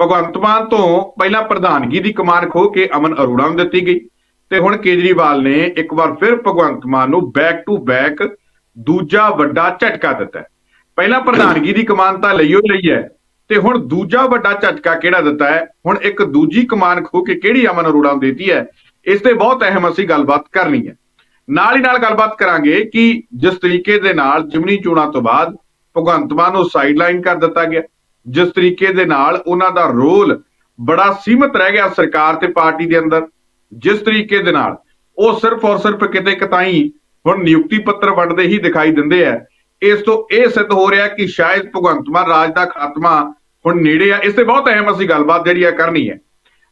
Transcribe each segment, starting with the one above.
ਭਗਵੰਤ ਮਾਨ ਤੋਂ ਪਹਿਲਾਂ ਪ੍ਰਧਾਨਗੀ ਦੀ ਕਮਾਨ ਖੋ ਕੇ ਅਮਨ ਅਰੋੜਾ ਨੂੰ ਦਿੱਤੀ ਗਈ ਤੇ ਹੁਣ ਕੇਜਰੀਵਾਲ ਨੇ ਇੱਕ ਵਾਰ ਫਿਰ ਭਗਵੰਤ ਮਾਨ ਨੂੰ ਬੈਕ ਟੂ ਬੈਕ ਦੂਜਾ ਵੱਡਾ ਝਟਕਾ ਦਿੱਤਾ ਪਹਿਲਾਂ ਪ੍ਰਧਾਨਗੀ ਦੀ ਕਮਾਨ ਤਾਂ ਲਈਓ ਲਈ ਹੈ ਤੇ ਹੁਣ ਦੂਜਾ ਵੱਡਾ ਝਟਕਾ ਕਿਹੜਾ ਦਿੱਤਾ ਹੈ? ਹੁਣ ਇੱਕ ਦੂਜੀ ਕਮਾਨ ਖੋ ਕੇ ਕਿਹੜੀ ਅਮਨ ਅਰੋੜਾ ਨੂੰ ਦਿੱਤੀ ਹੈ? ਇਸ ਤੇ ਬਹੁਤ ਅਹਿਮ ਅਸੀਂ ਗੱਲਬਾਤ ਕਰਨੀ ਹੈ। ਨਾਲ ਹੀ ਨਾਲ ਗੱਲਬਾਤ ਕਰਾਂਗੇ ਕਿ ਜਿਸ ਤਰੀਕੇ ਦੇ ਨਾਲ ਜਿਮਨੀ ਚੋਣਾਂ ਤੋਂ ਬਾਅਦ ਭਗਵੰਤ ਮਾਨ ਨੂੰ ਸਾਈਡਲਾਈਨ ਕਰ ਦਿੱਤਾ ਗਿਆ। ਜਿਸ ਤਰੀਕੇ ਦੇ ਨਾਲ ਉਹਨਾਂ ਦਾ ਰੋਲ ਬੜਾ ਸੀਮਤ ਰਹਿ ਗਿਆ ਸਰਕਾਰ ਤੇ ਪਾਰਟੀ ਦੇ ਅੰਦਰ, ਜਿਸ ਤਰੀਕੇ ਦੇ ਨਾਲ ਉਹ ਸਿਰਫ ਔਰ ਸਿਰਫ ਕਿਤੇ ਕਤਾਈ ਹੁਣ ਨਿਯੁਕਤੀ ਪੱਤਰ ਵੰਡਦੇ ਹੀ ਦਿਖਾਈ ਦਿੰਦੇ ਆ। ਇਸ ਤੋਂ ਇਹ ਸਿੱਧ ਹੋ ਰਿਹਾ ਕਿ ਸ਼ਾਇਦ ਭਗਵੰਤ ਮਾਨ ਰਾਜ ਦਾ ਖਾਤਮਾ ਹੁਣ ਨੇੜੇ ਆ। ਇਸ ਤੇ ਬਹੁਤ ਅਹਿਮ ਅਸੀਂ ਗੱਲਬਾਤ ਜਿਹੜੀ ਆ ਕਰਨੀ ਹੈ।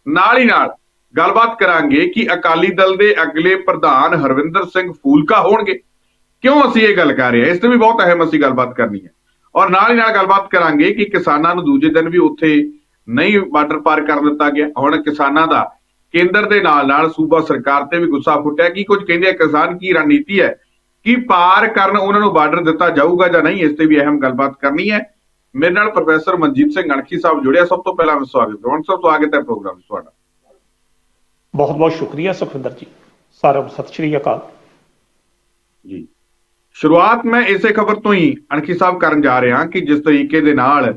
ਨਾਲ ਹੀ ਨਾਲ ਗੱਲਬਾਤ ਕਰਾਂਗੇ ਕਿ ਅਕਾਲੀ ਦਲ ਦੇ ਅਗਲੇ ਪ੍ਰਧਾਨ ਹਰਵਿੰਦਰ ਸਿੰਘ ਫੂਲਕਾ ਹੋਣਗੇ। ਕਿਉਂ ਅਸੀਂ ਇਹ ਗੱਲ ਕਰ ਰਹੇ ਹਾਂ? ਇਸ ਤੇ ਵੀ ਬਹੁਤ ਅਹਿਮ ਅਸੀਂ ਗੱਲਬਾਤ ਕਰਨੀ ਹੈ। ਔਰ ਨਾਲ ਹੀ ਨਾਲ ਗੱਲਬਾਤ ਕਰਾਂਗੇ ਕਿ ਕਿਸਾਨਾਂ ਨੂੰ ਦੂਜੇ ਦਿਨ ਵੀ ਉੱਥੇ ਨਹੀਂ ਬਾਰਡਰ ਪਾਰ ਕਰਨ ਦਿੱਤਾ ਗਿਆ। ਹੁਣ ਕਿਸਾਨਾਂ ਦਾ ਕੇਂਦਰ ਦੇ ਨਾਲ ਨਾਲ ਸੂਬਾ ਸਰਕਾਰ ਤੇ ਵੀ ਗੁੱਸਾ ਫੁੱਟਿਆ ਕੀ ਕੁਝ ਕਹਿੰਦੇ ਆ ਕਿਸਾਨ ਕੀ ਰਣਨੀਤੀ ਹੈ? ਕੀ ਪਾਰ ਕਰਨ ਉਹਨਾਂ ਨੂੰ ਬਾਰਡਰ ਦਿੱਤਾ ਜਾਊਗਾ ਜਾਂ ਨਹੀਂ? ਇਸ ਤੇ ਵੀ ਅਹਿਮ ਗੱਲਬਾਤ ਕਰਨੀ ਹੈ। ਮੇਰੇ ਨਾਲ ਪ੍ਰੋਫੈਸਰ ਮਨਜੀਤ ਸਿੰਘ ਅਣਖੀ ਸਾਹਿਬ ਜੁੜਿਆ। ਸਭ ਤੋਂ ਪਹਿਲਾਂ ਮੈਂ ਸਵਾਗਤ ਕਰਾਉਣ ਸਭ ਸਵਾਗਤ ਹੈ ਪ੍ਰੋਗਰਾਮ ਤੁਹਾਡਾ। ਬਹੁਤ ਬਹੁਤ ਸ਼ੁਕਰੀਆ ਸੁਖਵਿੰਦਰ ਜੀ। ਸਾਰਿਆਂ ਨੂੰ ਸਤਿ ਸ਼੍ਰੀ ਅਕਾਲ। ਜੀ। ਸ਼ੁਰੂਆਤ ਮੈਂ ਇਸੇ ਖਬਰ ਤੋਂ ਹੀ ਅਣਖੀ ਸਾਹਿਬ ਕਰਨ ਜਾ ਰਿਹਾ ਕਿ ਜਿਸ ਤਰੀਕੇ ਦੇ ਨਾਲ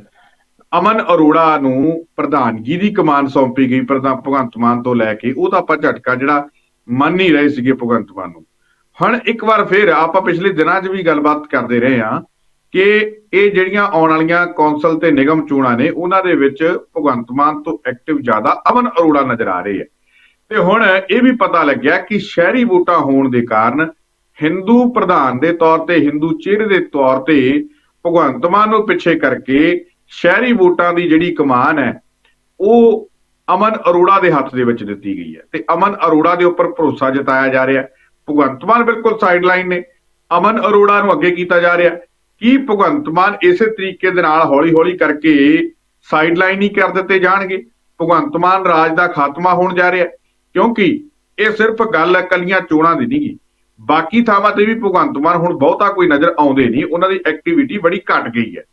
ਅਮਨ ਅਰੋੜਾ ਨੂੰ ਪ੍ਰਧਾਨਗੀ ਦੀ ਕਮਾਨ ਸੌਂਪੀ ਗਈ ਪ੍ਰਧਾਨ ਭਗਵੰਤ ਮਾਨ ਤੋਂ ਲੈ ਕੇ, ਉਹ ਤਾਂ ਆਪਾਂ ਝਟਕਾ ਜਿਹੜਾ ਮੰਨ ਨਹੀਂ ਰਹੇ ਸੀਗੇ ਭਗਵੰਤ ਮਾਨ ਨੂੰ। ਹੁਣ ਇੱਕ ਵਾਰ ਫਿਰ ਆਪਾਂ ਪਿਛਲੇ ਦਿਨਾਂ 'ਚ ਵੀ ਗੱਲਬਾਤ ਕਰਦੇ ਰਹੇ ਹਾਂ ਕਿ ਇਹ ਜਿਹੜੀਆਂ ਆਉਣ ਵਾਲੀਆਂ ਕੌਂਸਲ ਤੇ ਨਿਗਮ ਚੋਣਾਂ ਨੇ, ਉਹਨਾਂ ਦੇ ਵਿੱਚ ਭਗਵੰਤ ਮਾਨ ਤੋਂ ਐਕਟਿਵ ਜ਼ਿਆਦਾ ਅਮਨ ਅਰੋੜਾ ਨਜ਼ਰ ਆ ਰਹੇ ਹੈ ਤੇ ਹੁਣ ਇਹ ਵੀ ਪਤਾ ਲੱਗਿਆ ਕਿ ਸ਼ਹਿਰੀ ਵੋਟਾਂ ਹੋਣ ਦੇ ਕਾਰਨ ਹਿੰਦੂ ਪ੍ਰਧਾਨ ਦੇ ਤੌਰ ਤੇ, ਹਿੰਦੂ ਚਿਹਰੇ ਦੇ ਤੌਰ ਤੇ ਭਗਵੰਤ ਮਾਨ ਨੂੰ ਪਿੱਛੇ ਕਰਕੇ ਸ਼ਹਿਰੀ ਵੋਟਾਂ ਦੀ ਜਿਹੜੀ ਕਮਾਨ ਹੈ, ਉਹ ਅਮਨ ਅਰੋੜਾ ਦੇ ਹੱਥ ਦੇ ਵਿੱਚ ਦਿੱਤੀ ਗਈ ਹੈ ਤੇ ਅਮਨ ਅਰੋੜਾ ਦੇ ਉੱਪਰ ਭਰੋਸਾ ਜਤਾਇਆ ਜਾ ਰਿਹਾ ਭਗਵੰਤ ਮਾਨ ਬਿਲਕੁਲ ਸਾਈਡਲਾਈਨ ਨੇ, ਅਮਨ ਅਰੋੜਾ ਨੂੰ ਅੱਗੇ ਕੀਤਾ ਜਾ ਰਿਹਾ ਕੀ ਭਗਵੰਤ ਮਾਨ ਇਸੇ ਤਰੀਕੇ ਦੇ ਨਾਲ ਹੌਲੀ-ਹੌਲੀ ਕਰਕੇ ਸਾਈਡਲਾਈਨ ਹੀ ਕਰ ਦਿੱਤੇ ਜਾਣਗੇ? ਭਗਵੰਤ ਮਾਨ ਰਾਜ ਦਾ ਖਾਤਮਾ ਹੋਣ ਜਾ ਰਿਹਾ ਕਿਉਂਕਿ ਇਹ ਸਿਰਫ ਗੱਲ ਇਕੱਲੀਆਂ ਚੋਣਾਂ ਦੀ ਨਹੀਂਗੀ ਬਾਕੀ ਥਾਵਾਂ ਤੇ ਵੀ ਭਗਵੰਤ ਮਾਨ ਹੁਣ ਬਹੁਤਾ ਕੋਈ ਨਜ਼ਰ ਆਉਂਦੇ ਨਹੀਂ, ਉਹਨਾਂ ਦੀ ਐਕਟੀਵਿਟੀ ਬੜੀ ਘਟ ਗਈ ਹੈ।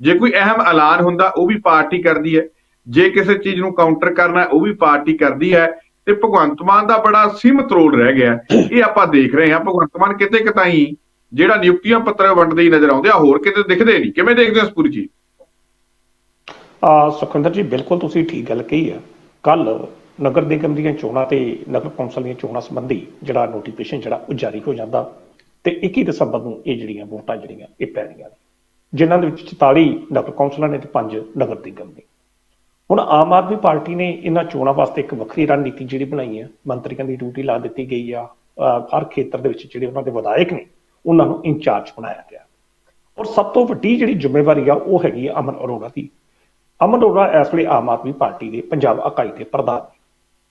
ਜੇ ਕੋਈ ਅਹਿਮ ਐਲਾਨ ਹੁੰਦਾ, ਉਹ ਵੀ ਪਾਰਟੀ ਕਰਦੀ ਹੈ। ਜੇ ਕਿਸੇ ਚੀਜ਼ ਨੂੰ ਕਾਊਂਟਰ ਕਰਨਾ ਉਹ ਵੀ ਪਾਰਟੀ ਕਰਦੀ ਹੈ। ਤੇ ਭਗਵੰਤ ਮਾਨ ਦਾ ਬੜਾ ਸੀਮਤ ਰੋਲ ਰਹਿ ਗਿਆ। ਇਹ ਆਪਾਂ ਦੇਖ ਰਹੇ ਹਾਂ, ਭਗਵੰਤ ਮਾਨ ਕਿਤੇ ਕਿਤਾਈ ਜਿਹੜਾ ਨਿਯੁਕਤੀਆਂ ਪੱਤਰ ਵੰਡਦੇ ਹੀ ਨਜ਼ਰ ਆਉਂਦੇ ਆ, ਹੋਰ ਕਿਤੇ ਦਿਖਦੇ ਨਹੀਂ। ਕਿਵੇਂ ਦੇਖਦੇ ਹੋ ਇਸ ਜੀ ਚੀਜ਼? ਆ, ਸੁਖਵਿੰਦਰ ਜੀ, ਬਿਲਕੁਲ ਤੁਸੀਂ ਠੀਕ ਗੱਲ ਕਹੀ ਆ ਕੱਲ ਨਗਰ ਨਿਗਮ ਦੀਆਂ ਚੋਣਾਂ ਤੇ ਨਗਰ ਕੌਂਸਲ ਦੀਆਂ ਚੋਣਾਂ ਸੰਬੰਧੀ ਜਿਹੜਾ ਨੋਟੀਫਿਕੇਸ਼ਨ ਜਿਹੜਾ ਉਹ ਜਾਰੀ ਹੋ ਜਾਂਦਾ ਤੇ 21 ਦਸੰਬਰ ਨੂੰ ਇਹ ਜਿਹੜੀਆਂ ਵੋਟਾਂ ਜਿਹੜੀਆਂ ਇਹ ਪੈਣੀਆਂ ਨੇ, ਜਿਨ੍ਹਾਂ ਦੇ ਵਿੱਚ 44 ਨਗਰ ਕੌਂਸਲਾਂ ਨੇ ਤੇ 5 ਨਗਰ ਨਿਗਮ ਨੇ। ਹੁਣ ਆਮ ਆਦਮੀ ਪਾਰਟੀ ਨੇ ਇਹਨਾਂ ਚੋਣਾਂ ਵਾਸਤੇ ਇੱਕ ਵੱਖਰੀ ਰਣਨੀਤੀ ਜਿਹੜੀ ਬਣਾਈ ਹੈ, ਮੰਤਰੀਆਂ ਦੀ ਡਿਊਟੀ ਲਾ ਦਿੱਤੀ ਗਈ ਆ ਹਰ ਖੇਤਰ ਦੇ ਵਿੱਚ ਜਿਹੜੇ ਉਹਨਾਂ ਦੇ ਵਿਧਾਇਕ ਨੇ, ਉਹਨਾਂ ਨੂੰ ਇੰਚਾਰਜ ਬਣਾਇਆ ਗਿਆ। ਔਰ ਸਭ ਤੋਂ ਵੱਡੀ ਜਿਹੜੀ ਜ਼ਿੰਮੇਵਾਰੀ ਆ, ਉਹ ਹੈਗੀ ਆ ਅਮਨ ਅਰੋੜਾ ਦੀ। ਅਮਨ ਅਰੋੜਾ ਇਸ ਵੇਲੇ ਆਮ ਆਦਮੀ ਪਾਰਟੀ ਦੇ ਪੰਜਾਬ ਇਕਾਈ ਦੇ ਪ੍ਰਧਾਨ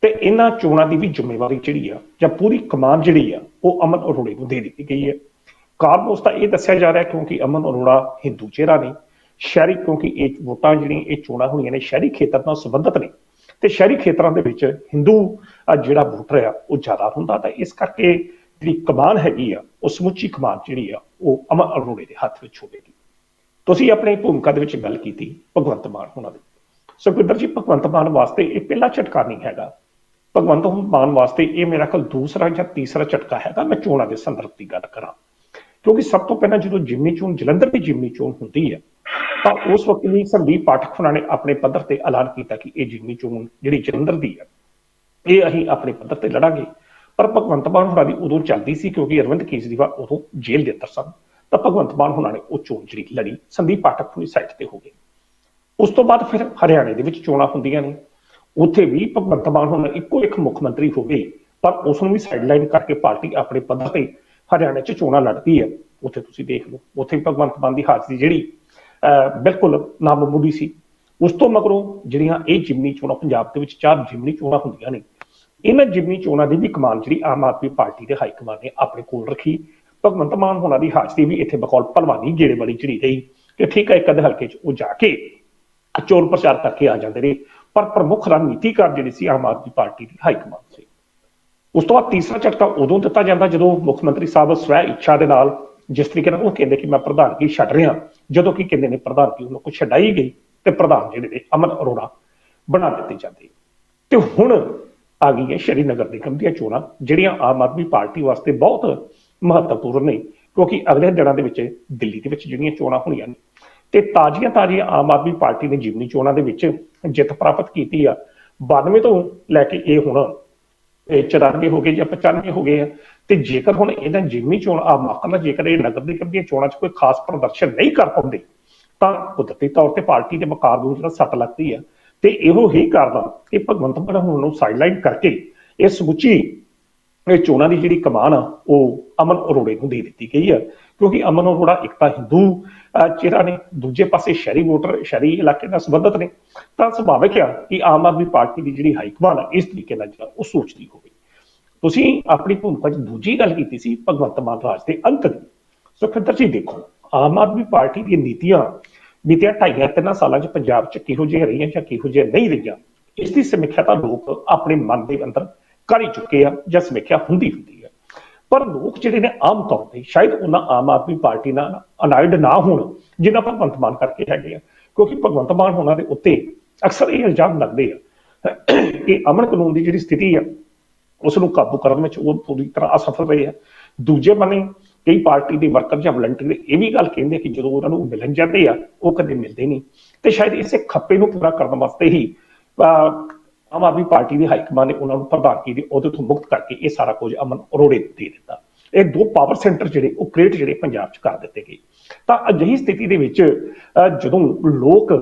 ਤੇ ਇਹਨਾਂ ਚੋਣਾਂ ਦੀ ਵੀ ਜ਼ਿੰਮੇਵਾਰੀ ਜਿਹੜੀ ਆ, ਜਾਂ ਪੂਰੀ ਕਮਾਨ ਜਿਹੜੀ ਆ, ਉਹ ਅਮਨ ਅਰੋੜੇ ਨੂੰ ਦੇ ਦਿੱਤੀ ਗਈ ਹੈ। ਕਾਰਨ ਉਸ ਦਾ ਇਹ ਦੱਸਿਆ ਜਾ ਰਿਹਾ ਕਿਉਂਕਿ ਅਮਨ ਅਰੋੜਾ ਹਿੰਦੂ ਚਿਹਰਾ ਨੇ, ਸ਼ਹਿਰੀ ਕਿਉਂਕਿ ਇਹ ਵੋਟਾਂ ਜਿਹੜੀਆਂ, ਇਹ ਚੋਣਾਂ ਹੋਣੀਆਂ ਨੇ, ਸ਼ਹਿਰੀ ਖੇਤਰ ਨਾਲ ਸੰਬੰਧਿਤ ਨੇ। ਤੇ ਸ਼ਹਿਰੀ ਖੇਤਰਾਂ ਦੇ ਵਿੱਚ ਹਿੰਦੂ ਜਿਹੜਾ ਵੋਟਰ ਆ, ਉਹ ਜ਼ਿਆਦਾ ਹੁੰਦਾ, ਤਾਂ ਇਸ ਕਰਕੇ ਜਿਹੜੀ ਕਮਾਨ ਹੈਗੀ ਆ, ਉਹ ਸਮੁੱਚੀ ਕਮਾਨ ਜਿਹੜੀ ਆ, ਉਹ ਅਮਨ ਅਰੋੜੇ ਦੇ ਹੱਥ ਵਿੱਚ ਹੋਵੇਗੀ। ਤੁਸੀਂ ਆਪਣੀ ਭੂਮਿਕਾ ਦੇ ਵਿੱਚ ਗੱਲ ਕੀਤੀ, ਭਗਵੰਤ ਮਾਨ ਹੋਣਾ ਦੀ। ਸੁਖਵਿੰਦਰ ਜੀ, ਭਗਵੰਤ ਮਾਨ ਵਾਸਤੇ ਇਹ ਪਹਿਲਾ ਝਟਕਾ ਨਹੀਂ ਹੈਗਾ। ਭਗਵੰਤ ਮਾਨ ਵਾਸਤੇ ਇਹ ਮੇਰਾ ਖਿਆਲ ਦੂਸਰਾ ਜਾਂ ਤੀਸਰਾ ਝਟਕਾ ਹੈਗਾ, ਮੈਂ ਚੋਣਾਂ ਦੇ ਸੰਦਰਭ ਦੀ ਗੱਲ ਕਰਾਂ। ਕਿਉਂਕਿ ਸਭ ਤੋਂ ਪਹਿਲਾਂ ਜਦੋਂ ਜਿਮਨੀ ਚੋਣ, ਜਲੰਧਰ ਦੀ ਜਿਮਨੀ ਚੋਣ ਹੁੰਦੀ ਹੈ, ਤਾਂ ਉਸ ਵਕਤ ਵੀ ਸੰਦੀਪ ਪਾਠਕ ਹੋਣਾ ਨੇ ਆਪਣੇ ਪੱਧਰ ਤੇ ਐਲਾਨ ਕੀਤਾ ਕਿ ਇਹ ਜਿਮਨੀ ਚੋਣ ਜਿਹੜੀ ਜਲੰਧਰ ਦੀ ਹੈ, ਇਹ ਅਸੀਂ ਆਪਣੇ ਪੱਧਰ ਤੇ ਲੜਾਂਗੇ। ਪਰ ਭਗਵੰਤ ਮਾਨ ਹੋਣਾ ਦੀ ਉਦੋਂ ਚੱਲਦੀ ਸੀ ਕਿਉਂਕਿ ਅਰਵਿੰਦ ਕੇਜਰੀਵਾਲ ਉਦੋਂ ਜੇਲ੍ਹ ਦੇ ਅੰਦਰ ਸਨ, ਤਾਂ ਭਗਵੰਤ ਮਾਨ ਹੋਣਾ ਨੇ ਉਹ ਚੋਣ ਜਿਹੜੀ ਲੜੀ, ਸੰਦੀਪ ਪਾਠਕ ਹੋਣੀ ਸਾਈਡ ਤੇ ਹੋ ਗਏ। ਉਸ ਤੋਂ ਬਾਅਦ ਫਿਰ ਹਰਿਆਣੇ ਦੇ ਵਿੱਚ ਚੋਣਾਂ ਹੁੰਦੀਆਂ ਨੇ। ਉੱਥੇ ਵੀ ਭਗਵੰਤ ਮਾਨ ਹੁਣ ਇੱਕੋ ਇੱਕ ਮੁੱਖ ਮੰਤਰੀ ਹੋ ਗਏ, ਪਰ ਉਸ ਨੂੰ ਵੀ ਸਾਈਡਲਾਈਨ ਕਰਕੇ ਪਾਰਟੀ ਆਪਣੇ ਪੱਧਰ ਤੇ ਹਰਿਆਣੇ 'ਚ ਚੋਣਾਂ ਲੜਦੀ ਹੈ। ਉੱਥੇ ਤੁਸੀਂ ਦੇਖ ਲਓ, ਉੱਥੇ ਵੀ ਭਗਵੰਤ ਮਾਨ ਦੀ ਹਾਜ਼ਰੀ ਜਿਹੜੀ, ਅਹ, ਬਿਲਕੁਲ ਨਾਮਮੂਲੀ ਸੀ। ਉਸ ਤੋਂ ਮਗਰੋਂ ਜਿਹੜੀਆਂ ਇਹ ਜਿਮਨੀ ਚੋਣਾਂ ਪੰਜਾਬ ਦੇ ਵਿੱਚ ਚਾਰ ਜਿਮਨੀ ਚੋਣਾਂ ਹੁੰਦੀਆਂ ਨੇ, ਇਹਨਾਂ ਜਿਮਨੀ ਚੋਣਾਂ ਦੀ ਵੀ ਕਮਾਨ ਜਿਹੜੀ ਆਮ ਆਦਮੀ ਪਾਰਟੀ ਦੇ ਹਾਈ ਕਮਾਨ ਨੇ ਆਪਣੇ ਕੋਲ ਰੱਖੀ। ਭਗਵੰਤ ਮਾਨ ਹੋਣਾ ਦੀ ਹਾਜ਼ਰੀ ਵੀ ਇੱਥੇ ਬਕੌਲ ਭਲਵਾਨੀ ਗੇੜੇ ਵਾਲੀ ਜਿਹੜੀ ਰਹੀ ਕਿ ਠੀਕ ਹੈ, ਇੱਕ ਅੱਧੇ ਹਲਕੇ 'ਚ ਉਹ ਜਾ ਕੇ ਚੋਣ ਪ੍ਰਚਾਰ ਕਰਕੇ ਆ ਜਾਂਦੇ ਨੇ। ਪਰ ਪ੍ਰਮੁੱਖ ਰਣਨੀਤੀਕਾਰ ਜਿਹੜੀ ਸੀ, ਆਮ ਆਦਮੀ ਪਾਰਟੀ ਦੀ ਹਾਈ ਕਮਾਨ ਸੀ। ਉਸ ਤੋਂ ਬਾਅਦ ਤੀਸਰਾ ਝਟਕਾ ਉਦੋਂ ਦਿੱਤਾ ਜਾਂਦਾ ਜਦੋਂ ਮੁੱਖ ਮੰਤਰੀ ਸਾਹਿਬ ਸਵੈ ਇੱਛਾ ਦੇ ਨਾਲ ਜਿਸ ਤਰੀਕੇ ਨਾਲ ਉਹ ਕਹਿੰਦੇ ਕਿ ਮੈਂ ਪ੍ਰਧਾਨਗੀ ਛੱਡ ਰਿਹਾ, ਜਦੋਂ ਕਿ ਕਹਿੰਦੇ ਨੇ ਪ੍ਰਧਾਨਗੀ ਉਹਨਾਂ ਕੋਲ ਛਡਾਈ ਗਈ ਤੇ ਪ੍ਰਧਾਨ ਜਿਹੜੇ ਨੇ ਅਮਨ ਅਰੋੜਾ ਬਣਾ ਦਿੱਤੇ ਜਾਂਦੇ। ਤੇ ਹੁਣ ਆ ਗਈ ਹੈ ਸ਼੍ਰੀਨਗਰ ਨਿਗਮ ਦੀਆਂ ਚੋਣਾਂ, ਜਿਹੜੀਆਂ ਆਮ ਆਦਮੀ ਪਾਰਟੀ ਵਾਸਤੇ ਬਹੁਤ ਮਹੱਤਵਪੂਰਨ ਨੇ, ਕਿਉਂਕਿ ਅਗਲੇ ਦਿਨਾਂ ਦੇ ਵਿੱਚ ਦਿੱਲੀ ਦੇ ਵਿੱਚ ਜਿਹੜੀਆਂ ਚੋਣਾਂ ਹੋਣੀਆਂ ਨੇ ਤੇ ਤਾਜ਼ੀਆਂ ਤਾਜ਼ੀਆਂ ਆਮ ਆਦਮੀ ਪਾਰਟੀ ਨੇ ਜਿਮਨੀ ਚੋਣਾਂ ਦੇ ਵਿੱਚ ਜਿੱਤ ਪ੍ਰਾਪਤ ਕੀਤੀ ਆ। 92 ਤੋਂ ਲੈ ਕੇ ਇਹ ਹੁਣ, ਇਹ 94 ਹੋ ਗਏ ਜਾਂ 95 ਹੋ ਗਏ ਆ। ਤੇ ਜੇਕਰ ਹੁਣ ਇਹਨਾਂ ਜਿਮਨੀ ਚੋਣ ਆ ਮਾਫ ਜੇਕਰ ਇਹ ਨਗਰ ਨਿਗਮ ਦੀਆਂ ਚੋਣਾਂ 'ਚ ਕੋਈ ਖਾਸ ਪ੍ਰਦਰਸ਼ਨ ਨਹੀਂ ਕਰ ਪਾਉਂਦੇ, ਤਾਂ ਕੁਦਰਤੀ ਤੌਰ ਤੇ ਪਾਰਟੀ ਦੇ ਮੁਕਾਬਲੇ ਨੂੰ ਜਿਹੜਾ ਸੱਟ ਲੱਗਦੀ ਆ। ਤੇ ਇਹੋ ਹੀ ਕਾਰਨ ਕਿ ਭਗਵੰਤ ਮਾਨ ਹੁਣ ਨੂੰ ਸਾਈਡਲਾਈਨ ਕਰਕੇ ਇਹ ਸਮੁੱਚੀ ਇਹ ਚੋਣਾਂ ਦੀ ਜਿਹੜੀ ਕਮਾਨ ਆ, ਉਹ ਅਮਨ ਅਰੋੜੇ ਨੂੰ ਦੇ ਦਿੱਤੀ ਗਈ ਆ। ਕਿਉਂਕਿ ਅਮਨ ਅਰੋੜਾ ਇੱਕ ਤਾਂ ਹਿੰਦੂ ਚਿਹਰਾ ਨੇ, ਦੂਜੇ ਪਾਸੇ ਸ਼ਹਿਰੀ ਵੋਟਰ, ਸ਼ਹਿਰੀ ਇਲਾਕੇ ਨਾਲ ਸੰਬੰਧਿਤ ਨੇ, ਤਾਂ ਸੁਭਾਵਿਕ ਆ ਕਿ ਆਮ ਆਦਮੀ ਪਾਰਟੀ ਦੀ ਜਿਹੜੀ ਹਾਈਕਮਾਨ ਆ, ਇਸ ਤਰੀਕੇ ਨਾਲ ਜਿਹੜਾ ਉਹ ਸੋਚਦੀ ਹੋਵੇ। ਤੁਸੀਂ ਆਪਣੀ ਭੂਮਿਕਾ 'ਚ ਦੂਜੀ ਗੱਲ ਕੀਤੀ ਸੀ, ਭਗਵੰਤ ਮਾਨ ਰਾਜ ਦੇ ਅੰਤ ਦੀ। ਸੁਖਿੰਦਰ ਜੀ, ਦੇਖੋ, ਆਮ ਆਦਮੀ ਪਾਰਟੀ ਦੀਆਂ ਨੀਤੀਆਂ ਬੀਤਿਆ ਢਾਈਆਂ ਤਿੰਨਾਂ ਸਾਲਾਂ 'ਚ ਪੰਜਾਬ 'ਚ ਕਿਹੋ ਜਿਹੀਆਂ ਰਹੀਆਂ ਜਾਂ ਕਿਹੋ ਜਿਹੀਆਂ ਨਹੀਂ ਰਹੀਆਂ, ਇਸ ਦੀ ਸਮੀਖਿਆ ਤਾਂ ਲੋਕ ਆਪਣੇ ਮਨ ਦੇ ਅੰਦਰ ਕਰ ਹੀ ਚੁੱਕੇ ਆ ਜਾਂ ਸਮੀਖਿਆ ਹੁੰਦੀ ਹੁੰਦੀ ਆ। ਪਰ ਲੋਕ ਜਿਹੜੇ ਨੇ ਆਮ ਤੌਰ ਤੇ ਸ਼ਾਇਦ ਉਹਨਾਂ ਆਮ ਆਦਮੀ ਪਾਰਟੀ ਨਾਲ ਅਨਾਇਡ ਨਾ ਹੋਣ, ਜਿਨ੍ਹਾਂ ਭਗਵੰਤ ਮਾਨ ਕਰਕੇ ਹੈਗੇ ਆ। ਕਿਉਂਕਿ ਭਗਵੰਤ ਮਾਨ ਹੋਣਾ ਦੇ ਉੱਤੇ ਅਕਸਰ ਇਹ ਇਲਜ਼ਾਮ ਲੱਗਦੇ ਆ। ਕਿ ਅਮਨ ਕਾਨੂੰਨ ਦੀ ਜਿਹੜੀ ਸਥਿਤੀ ਆ ਉਸ ਨੂੰ ਕਾਬੂ ਕਰਨ ਵਿੱਚ ਉਹ ਪੂਰੀ ਤਰ੍ਹਾਂ ਅਸਫਲ ਰਹੇ ਆ। ਦੂਜੇ ਬੰਨੇ ਕਈ ਪਾਰਟੀ ਦੇ ਵਰਕਰ ਜਾਂ ਵਲੰਟੀਅਰ ਇਹ ਵੀ ਗੱਲ ਕਹਿੰਦੇ ਕਿ ਜਦੋਂ ਉਹਨਾਂ ਨੂੰ ਮਿਲਣ ਜਾਂਦੇ ਆ, ਉਹ ਕਦੇ ਮਿਲਦੇ ਨਹੀਂ। ਤੇ ਸ਼ਾਇਦ ਇਸੇ ਖੱਪੇ ਨੂੰ ਪੂਰਾ ਕਰਨ ਵਾਸਤੇ ਹੀ ਆਮ ਆਦਮੀ ਪਾਰਟੀ ਦੀ ਹਾਈਕਮਾਨ ਨੇ ਉਹਨਾਂ ਨੂੰ ਪ੍ਰਧਾਨਗੀ ਦੇ ਅਹੁਦੇ ਤੋਂ ਮੁਕਤ ਕਰਕੇ ਇਹ ਸਾਰਾ ਕੁਝ ਅਮਨ ਅਰੋੜੇ ਦੇ ਦਿੱਤਾ। ਇਹ ਦੋ ਪਾਵਰ ਸੈਂਟਰ ਜਿਹੜੇ, ਉਹ ਕ੍ਰੀਏਟ ਜਿਹੜੇ ਪੰਜਾਬ 'ਚ ਕਰ ਦਿੱਤੇ ਗਏ। ਤਾਂ ਅਜਿਹੀ ਸਥਿਤੀ ਦੇ ਵਿੱਚ ਜਦੋਂ ਲੋਕ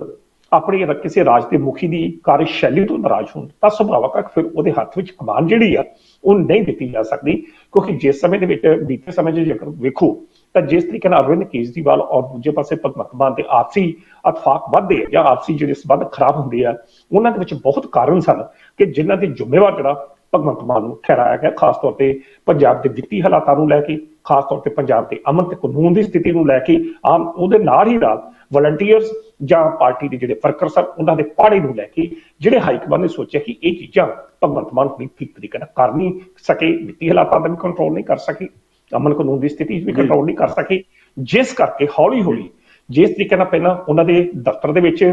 ਆਪਣੇ ਕਿਸੇ ਰਾਜ ਦੇ ਮੁਖੀ ਦੀ ਕਾਰਜਸ਼ੈਲੀ ਤੋਂ ਨਾਰਾਜ਼ ਹੋਣ, ਤਾਂ ਸੁਭਾਵਕ ਹੈ ਫਿਰ ਉਹਦੇ ਹੱਥ ਵਿੱਚ ਕਮਾਨ ਜਿਹੜੀ ਆ, ਉਹ ਨਹੀਂ ਦਿੱਤੀ ਜਾ ਸਕਦੀ। ਕਿਉਂਕਿ ਜਿਸ ਸਮੇਂ ਦੇ ਵਿੱਚ, ਬੀਤੇ ਸਮੇਂ 'ਚ ਜੇਕਰ ਵੇਖੋ ਤਾਂ ਜਿਸ ਤਰੀਕੇ ਨਾਲ ਅਰਵਿੰਦ ਕੇਜਰੀਵਾਲ ਔਰ ਦੂਜੇ ਪਾਸੇ ਭਗਵੰਤ ਮਾਨ ਦੇ ਆਪਸੀ ਅਤਫਾਕ ਵੱਧਦੇ ਜਾਂ ਆਪਸੀ ਜਿਹੜੇ ਸਬੰਧ ਖਰਾਬ ਹੁੰਦੇ ਆ, ਉਹਨਾਂ ਦੇ ਵਿੱਚ ਬਹੁਤ ਕਾਰਨ ਸਨ ਕਿ ਜਿਨ੍ਹਾਂ ਦੇ ਜ਼ਿੰਮੇਵਾਰ ਜਿਹੜਾ ਭਗਵੰਤ ਮਾਨ ਨੂੰ ਠਹਿਰਾਇਆ ਗਿਆ, ਖਾਸ ਤੌਰ ਤੇ ਪੰਜਾਬ ਦੇ ਵਿੱਤੀ ਹਾਲਾਤਾਂ ਨੂੰ ਲੈ ਕੇ, ਖਾਸ ਤੌਰ ਤੇ ਪੰਜਾਬ ਦੇ ਅਮਨ ਤੇ ਕਾਨੂੰਨ ਦੀ ਸਥਿਤੀ ਨੂੰ ਲੈ ਕੇ, ਆਮ ਉਹਦੇ ਨਾਲ ਹੀ ਨਾਲ ਵਲੰਟੀਅਰਸ ਜਾਂ ਪਾਰਟੀ ਦੇ ਜਿਹੜੇ ਵਰਕਰ ਸਨ, ਉਹਨਾਂ ਦੇ ਪਾੜੇ ਨੂੰ ਲੈ ਕੇ, ਜਿਹੜੇ ਹਾਈਕਮਾਨ ਨੇ ਸੋਚਿਆ ਕਿ ਇਹ ਚੀਜ਼ਾਂ ਭਗਵੰਤ ਮਾਨ ਹੁਣੀ ਠੀਕ ਤਰੀਕੇ ਨਾਲ ਕਰ ਨਹੀਂ ਸਕੇ, ਵਿੱਤੀ ਹਾਲਾਤਾਂ ਦਾ ਵੀ ਕੰਟਰੋਲ ਨਹੀਂ ਕਰ ਸਕੇ। ਅਮਨ ਕਾਨੂੰਨ ਦੀ ਸਥਿਤੀ ਵੀ ਕੰਟਰੋਲ ਨਹੀਂ ਕਰ ਸਕੇ। ਜਿਸ ਕਰਕੇ ਹੌਲੀ ਹੌਲੀ ਜਿਸ ਤਰੀਕੇ ਨਾਲ ਪਹਿਲਾਂ ਉਹਨਾਂ ਦੇ ਦਫ਼ਤਰ ਦੇ ਵਿੱਚ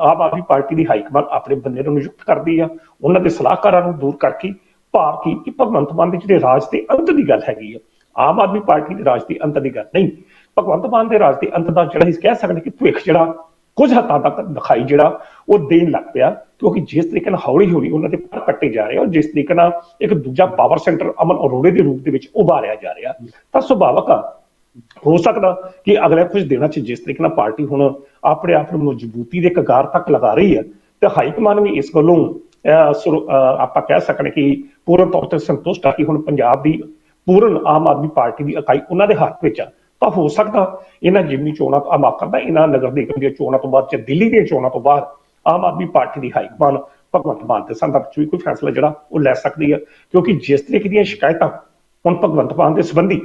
ਆਮ ਆਦਮੀ ਪਾਰਟੀ ਦੀ ਹਾਈਕਮਾਨ ਆਪਣੇ ਬੰਦੇ ਨੂੰ ਨਿਯੁਕਤ ਕਰਦੀ ਆ ਉਹਨਾਂ ਦੇ ਸਲਾਹਕਾਰਾਂ ਨੂੰ ਦੂਰ ਕਰਕੇ ਭਾਵ ਕੀ ਕਿ ਭਗਵੰਤ ਮਾਨ ਦੇ ਜਿਹੜੇ ਰਾਜ ਦੇ ਅੰਤ ਦੀ ਗੱਲ ਹੈਗੀ ਆ। ਆਮ ਆਦਮੀ ਪਾਰਟੀ ਦੇ ਰਾਜ ਦੇ ਅੰਤ ਦੀ ਗੱਲ ਨਹੀਂ ਭਗਵੰਤ ਮਾਨ ਦੇ ਰਾਜ ਦੇ ਅੰਤ ਦਾ ਜਿਹੜਾ ਅਸੀਂ ਕਹਿ ਸਕਦੇ ਕਿ ਭਵਿੱਖ ਜਿਹੜਾ ਕੁਝ ਹੱਦਾਂ ਤੱਕ ਦਿਖਾਈ ਜਿਹੜਾ ਉਹ ਦੇਣ ਲੱਗ ਪਿਆ ਕਿਉਂਕਿ ਜਿਸ ਤਰੀਕੇ ਨਾਲ ਹੌਲੀ ਹੌਲੀ ਉਹਨਾਂ ਦੇ ਪਰ ਕੱਟੇ ਜਾ ਰਹੇ ਔਰ ਜਿਸ ਤਰੀਕੇ ਨਾਲ ਇੱਕ ਦੂਜਾ ਪਾਵਰ ਸੈਂਟਰ ਅਮਨ ਅਰੋੜੇ ਦੇ ਰੂਪ ਦੇ ਵਿੱਚ ਉਭਾਰਿਆ ਜਾ ਰਿਹਾ। ਤਾਂ ਸੁਭਾਵਕ ਆ ਹੋ ਸਕਦਾ ਕਿ ਅਗਲੇ ਕੁਝ ਦਿਨਾਂ 'ਚ ਜਿਸ ਤਰੀਕੇ ਨਾਲ ਪਾਰਟੀ ਹੁਣ ਆਪਣੇ ਆਪ ਨੂੰ ਮਜ਼ਬੂਤੀ ਦੇ ਕਗਾਰ ਤੱਕ ਲਗਾ ਰਹੀ ਹੈ ਤੇ ਹਾਈ ਕਮਾਨ ਵੀ ਇਸ ਗੱਲੋਂ ਅਹ, ਅਹ, ਆਪਾਂ ਕਹਿ ਸਕਦੇ ਕਿ ਪੂਰਨ ਤੌਰ ਤੇ ਸੰਤੁਸ਼ਟ ਆ ਕਿ ਹੁਣ ਪੰਜਾਬ ਦੀ ਪੂਰਨ ਆਮ ਆਦਮੀ ਪਾਰਟੀ ਦੀ ਇਕਾਈ ਉਹਨਾਂ ਦੇ ਹੱਥ ਵਿੱਚ ਆ। ਤਾਂ ਹੋ ਸਕਦਾ ਇਹਨਾਂ ਜਿਮਨੀ ਚੋਣਾਂ ਤੋਂ ਆ ਮਾਫ ਕਰਦਾ, ਇਹਨਾਂ ਨਗਰ ਨਿਗਮ ਦੀਆਂ ਚੋਣਾਂ ਤੋਂ ਬਾਅਦ ਜਾਂ ਦਿੱਲੀ ਦੀਆਂ ਚੋਣਾਂ ਤੋਂ ਬਾਅਦ ਆਮ ਆਦਮੀ ਪਾਰਟੀ ਦੀ ਹਾਈਕਮਾਨ ਭਗਵੰਤ ਮਾਨ ਦੇ ਸੰਦਰਭ 'ਚ ਵੀ ਕੋਈ ਫੈਸਲਾ ਜਿਹੜਾ ਉਹ ਲੈ ਸਕਦੀ ਹੈ। ਕਿਉਂਕਿ ਜਿਸ ਤਰੀਕੇ ਦੀਆਂ ਸ਼ਿਕਾਇਤਾਂ ਹੁਣ ਭਗਵੰਤ ਮਾਨ ਦੇ ਸੰਬੰਧੀ,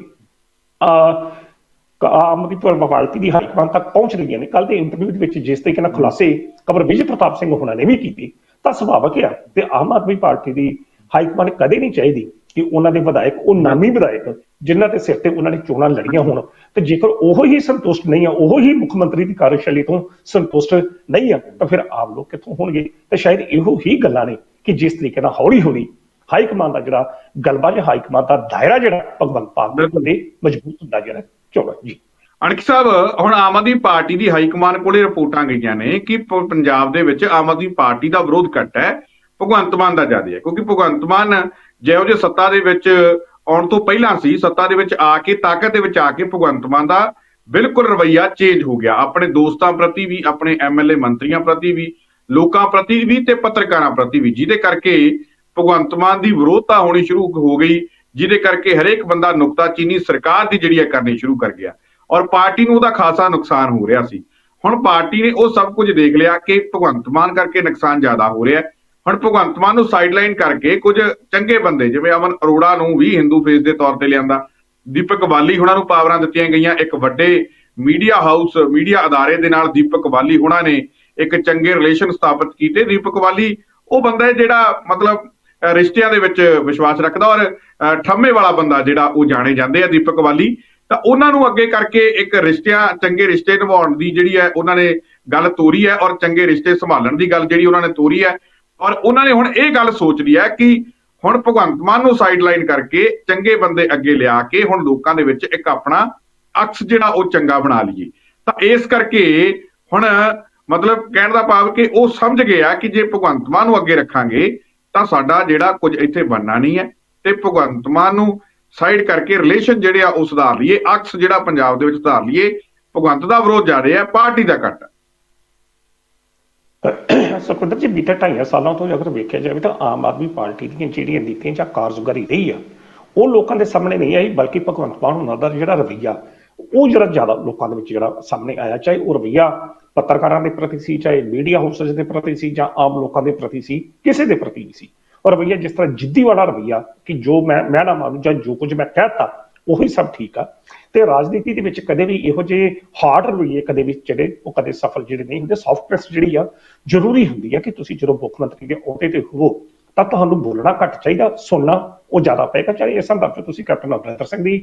ਅਹ ਆਮ ਆਦਮੀ ਪਾਰਟੀ ਦੀ ਹਾਈਕਮਾਨ ਤੱਕ ਪਹੁੰਚ ਰਹੀਆਂ ਨੇ। ਕੱਲ ਦੇ ਇੰਟਰਵਿਊ ਦੇ ਵਿੱਚ ਜਿਸ ਤਰੀਕੇ ਨਾਲ ਖੁਲਾਸੇ ਖਬਰ ਵਿਜੇ ਪ੍ਰਤਾਪ ਸਿੰਘ ਹੋਣਾ ਨੇ ਵੀ ਕੀਤੀ, ਤਾਂ ਸੁਭਾਵਕ ਹੈ ਤੇ ਆਮ ਆਦਮੀ ਪਾਰਟੀ ਦੀ ਹਾਈਕਮਾਨ ਕਦੇ ਨਹੀਂ ਚਾਹੀਦੀ। ਕਿ ਉਹਨਾਂ ਦੇ ਵਿਧਾਇਕ ਉਹ ਨਾਮੀ ਵਿਧਾਇਕ ਜਿਨ੍ਹਾਂ ਦੇ ਸਿਰ ਤੇ ਉਹਨਾਂ ਨੇ ਚੋਣਾਂ ਲੜੀਆਂ ਹੋਣ। ਤੇ ਜੇਕਰ ਉਹ ਹੀ ਸੰਤੁਸ਼ਟ ਨਹੀਂ ਆ ਉਹ ਹੀ ਮੁੱਖ ਮੰਤਰੀ ਦੀ ਕਾਰਜਸ਼ੈਲੀ ਤੋਂ ਸੰਤੁਸ਼ਟ ਨਹੀਂ ਆ ਤਾਂ ਫਿਰ ਆਮ ਲੋਕ ਕਿੱਥੋਂ ਹੋਣਗੇ? ਤੇ ਸ਼ਾਇਦ ਇਹੋ ਹੀ ਗੱਲਾਂ ਨੇ ਕਿ ਜਿਸ ਤਰੀਕੇ ਨਾਲ ਹੌਲੀ ਹੌਲੀ ਹਾਈ ਕਮਾਂਡ ਦਾ ਜਿਹੜਾ ਗਲਬਾ ਜਿਹਾ ਹਾਈ ਕਮਾਂਡ ਦਾ ਦਾਇਰਾ ਜਿਹੜਾ ਭਗਵੰਤ ਮਾਨ ਦੇ ਮਜ਼ਬੂਤ ਹੁੰਦਾ ਜਿਹੜਾ ਚਲੋ ਜੀ। ਅਣਖ ਸਾਹਿਬ ਹੁਣ ਆਮ ਆਦਮੀ ਪਾਰਟੀ ਦੀ ਹਾਈ ਕਮਾਨ ਕੋਲੇ ਰਿਪੋਰਟਾਂ ਗਈਆਂ ਨੇ ਕਿ ਪੰਜਾਬ ਦੇ ਵਿੱਚ ਆਮ ਆਦਮੀ ਪਾਰਟੀ ਦਾ ਵਿਰੋਧ ਘੱਟ ਹੈ ਭਗਵੰਤ ਮਾਨ ਦਾ ਜ਼ਿਆਦਾ ਹੈ ਕਿਉਂਕਿ ਭਗਵੰਤ ਮਾਨ ਜਿਹੋ ਜਿਹੇ ਸੱਤਾ ਦੇ ਵਿੱਚ ਆਉਣ ਤੋਂ ਪਹਿਲਾਂ ਸੀ, ਸੱਤਾ ਦੇ ਵਿੱਚ ਆ ਕੇ, ਤਾਕਤ ਦੇ ਵਿੱਚ ਆ ਕੇ ਭਗਵੰਤ ਮਾਨ ਦਾ ਬਿਲਕੁਲ ਰਵੱਈਆ ਚੇਂਜ ਹੋ ਗਿਆ। ਆਪਣੇ ਦੋਸਤਾਂ ਪ੍ਰਤੀ ਵੀ, ਆਪਣੇ ਐਮਐਲਏ ਮੰਤਰੀਆਂ ਪ੍ਰਤੀ ਵੀ, ਲੋਕਾਂ ਪ੍ਰਤੀ ਵੀ ਤੇ ਪੱਤਰਕਾਰਾਂ ਪ੍ਰਤੀ ਵੀ, ਜਿਹਦੇ ਕਰਕੇ ਭਗਵੰਤ ਮਾਨ ਦੀ ਵਿਰੋਧਤਾ ਹੋਣੀ ਸ਼ੁਰੂ ਹੋ ਗਈ, ਜਿਹਦੇ ਕਰਕੇ ਹਰੇਕ ਬੰਦਾ ਨੁਕਤਾਚੀਨੀ ਸਰਕਾਰ ਦੀ ਜਿਹੜੀ ਹੈ ਕਰਨੀ ਸ਼ੁਰੂ ਕਰ ਗਿਆ। ਔਰ ਪਾਰਟੀ ਨੂੰ ਉਹਦਾ ਖਾਸਾ ਨੁਕਸਾਨ ਹੋ ਰਿਹਾ ਸੀ। ਹੁਣ ਪਾਰਟੀ ਨੇ ਉਹ ਸਭ ਕੁਝ ਦੇਖ ਲਿਆ ਕਿ ਭਗਵੰਤ ਮਾਨ ਕਰਕੇ ਨੁਕਸਾਨ ਜ਼ਿਆਦਾ ਹੋ ਰਿਹਾ ਹੈ। ਹੁਣ ਭਗਵੰਤ ਮਾਨ ਨੂੰ ਸਾਈਡਲਾਈਨ ਕਰਕੇ ਕੁਝ ਚੰਗੇ ਬੰਦੇ ਜਿਵੇਂ ਅਮਨ ਅਰੋੜਾ ਨੂੰ ਵੀ ਹਿੰਦੂ ਫੇਸ ਦੇ ਤੌਰ ਤੇ ਲਿਆਂਦਾ। ਦੀਪਕ ਵਾਲੀ ਹੁਣਾਂ ਨੂੰ ਪਾਵਰਾਂ ਦਿੱਤੀਆਂ ਗਈਆਂ। ਇੱਕ ਵੱਡੇ ਮੀਡੀਆ ਹਾਊਸ ਮੀਡੀਆ ਅਦਾਰੇ ਦੇ ਨਾਲ ਦੀਪਕ ਵਾਲੀ ਹੁਣਾਂ ਨੇ ਇੱਕ ਚੰਗੇ ਰਿਲੇਸ਼ਨ ਸਥਾਪਿਤ ਕੀਤੇ। ਦੀਪਕ ਵਾਲੀ ਉਹ ਬੰਦਾ ਹੈ ਜਿਹੜਾ ਮਤਲਬ ਰਿਸ਼ਤਿਆਂ ਦੇ ਵਿੱਚ ਵਿਸ਼ਵਾਸ ਰੱਖਦਾ ਔਰ ਅਹ, ਠੰਮੇ ਵਾਲਾ ਬੰਦਾ ਜਿਹੜਾ ਉਹ ਜਾਣੇ ਜਾਂਦੇ ਆ ਦੀਪਕ ਵਾਲੀ। ਤਾਂ ਉਹਨਾਂ ਨੂੰ ਅੱਗੇ ਕਰਕੇ ਇੱਕ ਰਿਸ਼ਤਿਆਂ ਚੰਗੇ ਰਿਸ਼ਤੇ ਨਿਭਾਉਣ ਦੀ ਜਿਹੜੀ ਹੈ ਉਹਨਾਂ ਨੇ ਗੱਲ ਤੋਰੀ ਹੈ ਔਰ ਚੰਗੇ ਰਿਸ਼ਤੇ ਸੰਭਾਲਣ ਦੀ ਗੱਲ ਜਿਹੜੀ ਉਹਨਾਂ ਨੇ ਤੋਰੀ ਹੈ ਔਰ ਉਹਨਾਂ ਨੇ ਹੁਣ ਇਹ ਗੱਲ ਸੋਚ ਲਈ ਹੈ ਕਿ ਹੁਣ ਭਗਵੰਤ ਮਾਨ ਨੂੰ ਸਾਈਡਲਾਈਨ ਕਰਕੇ ਚੰਗੇ ਬੰਦੇ ਅੱਗੇ ਲਿਆ ਕੇ ਹੁਣ ਲੋਕਾਂ ਦੇ ਵਿੱਚ ਇੱਕ ਆਪਣਾ ਅਕਸ ਜਿਹੜਾ ਉਹ ਚੰਗਾ ਬਣਾ ਲਈਏ। ਤਾਂ ਇਸ ਕਰਕੇ ਹੁਣ ਮਤਲਬ ਕਹਿਣ ਦਾ ਭਾਵ ਕਿ ਉਹ ਸਮਝ ਗਿਆ ਕਿ ਜੇ ਭਗਵੰਤ ਮਾਨ ਨੂੰ ਅੱਗੇ ਰੱਖਾਂਗੇ ਤਾਂ ਸਾਡਾ ਜਿਹੜਾ ਕੁਝ ਇੱਥੇ ਬਣਨਾ ਨਹੀਂ ਹੈ ਤੇ ਭਗਵੰਤ ਮਾਨ ਨੂੰ ਸਾਈਡ ਕਰਕੇ ਰਿਲੇਸ਼ਨ ਜਿਹੜੇ ਆ ਉਹ ਸੁਧਾਰ ਲਈਏ, ਅਕਸ ਜਿਹੜਾ ਪੰਜਾਬ ਦੇ ਵਿੱਚ ਸੁਧਾਰ ਲਈਏ, ਭਗਵੰਤ ਦਾ ਵਿਰੋਧ ਜਾ ਰਿਹਾ, ਪਾਰਟੀ ਦਾ ਕੱਟ ਸੁਖਿੰਦਰ ਜੀ, ਬੀਤੇ ਢਾਈਆਂ ਸਾਲਾਂ ਤੋਂ ਅਗਰ ਵੇਖਿਆ ਜਾਵੇ ਤਾਂ ਆਮ ਆਦਮੀ ਪਾਰਟੀ ਦੀਆਂ ਜਿਹੜੀਆਂ ਨੀਤੀਆਂ ਜਾਂ ਕਾਰਜਕਾਰੀ ਰਹੀ ਆ, ਉਹ ਲੋਕਾਂ ਦੇ ਸਾਹਮਣੇ ਨਹੀਂ ਆਈ, ਬਲਕਿ ਭਗਵੰਤ ਮਾਨ ਉਹਨਾਂ ਦਾ ਜਿਹੜਾ ਰਵੱਈਆ, ਉਹ ਜਿਹੜਾ ਜ਼ਿਆਦਾ ਲੋਕਾਂ ਦੇ ਵਿੱਚ ਜਿਹੜਾ ਸਾਹਮਣੇ ਆਇਆ, ਚਾਹੇ ਉਹ ਰਵੱਈਆ ਪੱਤਰਕਾਰਾਂ ਦੇ ਪ੍ਰਤੀ ਸੀ, ਚਾਹੇ ਮੀਡੀਆ ਹਾਊਸਸ ਦੇ ਪ੍ਰਤੀ ਸੀ, ਜਾਂ ਆਮ ਲੋਕਾਂ ਦੇ ਪ੍ਰਤੀ ਸੀ, ਕਿਸੇ ਦੇ ਪ੍ਰਤੀ ਨਹੀਂ ਸੀ। ਔਰ ਰਵੱਈਆ ਜਿਸ ਤਰ੍ਹਾਂ ਜਿੱਦੀ ਵਾਲਾ ਰਵੱਈਆ ਕਿ ਜੋ ਮੈਂ ਮੈਂ ਨਾ ਮੰਨੂ ਜਾਂ ਜੋ ਕੁਝ ਮੈਂ ਕਹਿਤਾ ਉਹੀ ਸਭ ਠੀਕ ਆ। ਤੇ ਰਾਜਨੀਤੀ ਦੇ ਵਿੱਚ ਕਦੇ ਵੀ ਇਹੋ ਜਿਹੇ ਹਾਰਡ ਰਵੱਈਏ ਕਦੇ ਵੀ ਜਿਹੜੇ ਉਹ ਕਦੇ ਸਫਲ ਜਿਹੜੇ ਨਹੀਂ ਹੁੰਦੇ ਸੌਫਟਨੈਸ ਜਿਹੜੀ ਆ, ਜ਼ਰੂਰੀ ਹੁੰਦੀ ਆ ਕਿ ਤੁਸੀਂ ਜਦੋਂ ਮੁੱਖ ਮੰਤਰੀ ਦੇ ਅਹੁਦੇ ਤੇ ਹੋਵੋ, ਤਾਂ ਤੁਹਾਨੂੰ ਬੋਲਣਾ ਘੱਟ ਚਾਹੀਦਾ, ਸੁਣਨਾ ਉਹ ਜ਼ਿਆਦਾ ਪਏਗਾ। ਚਾਹੇ ਇਸ ਸੰਦਰਭ 'ਚ ਤੁਸੀਂ ਕੈਪਟਨ ਅਮਰਿੰਦਰ ਸਿੰਘ ਦੀ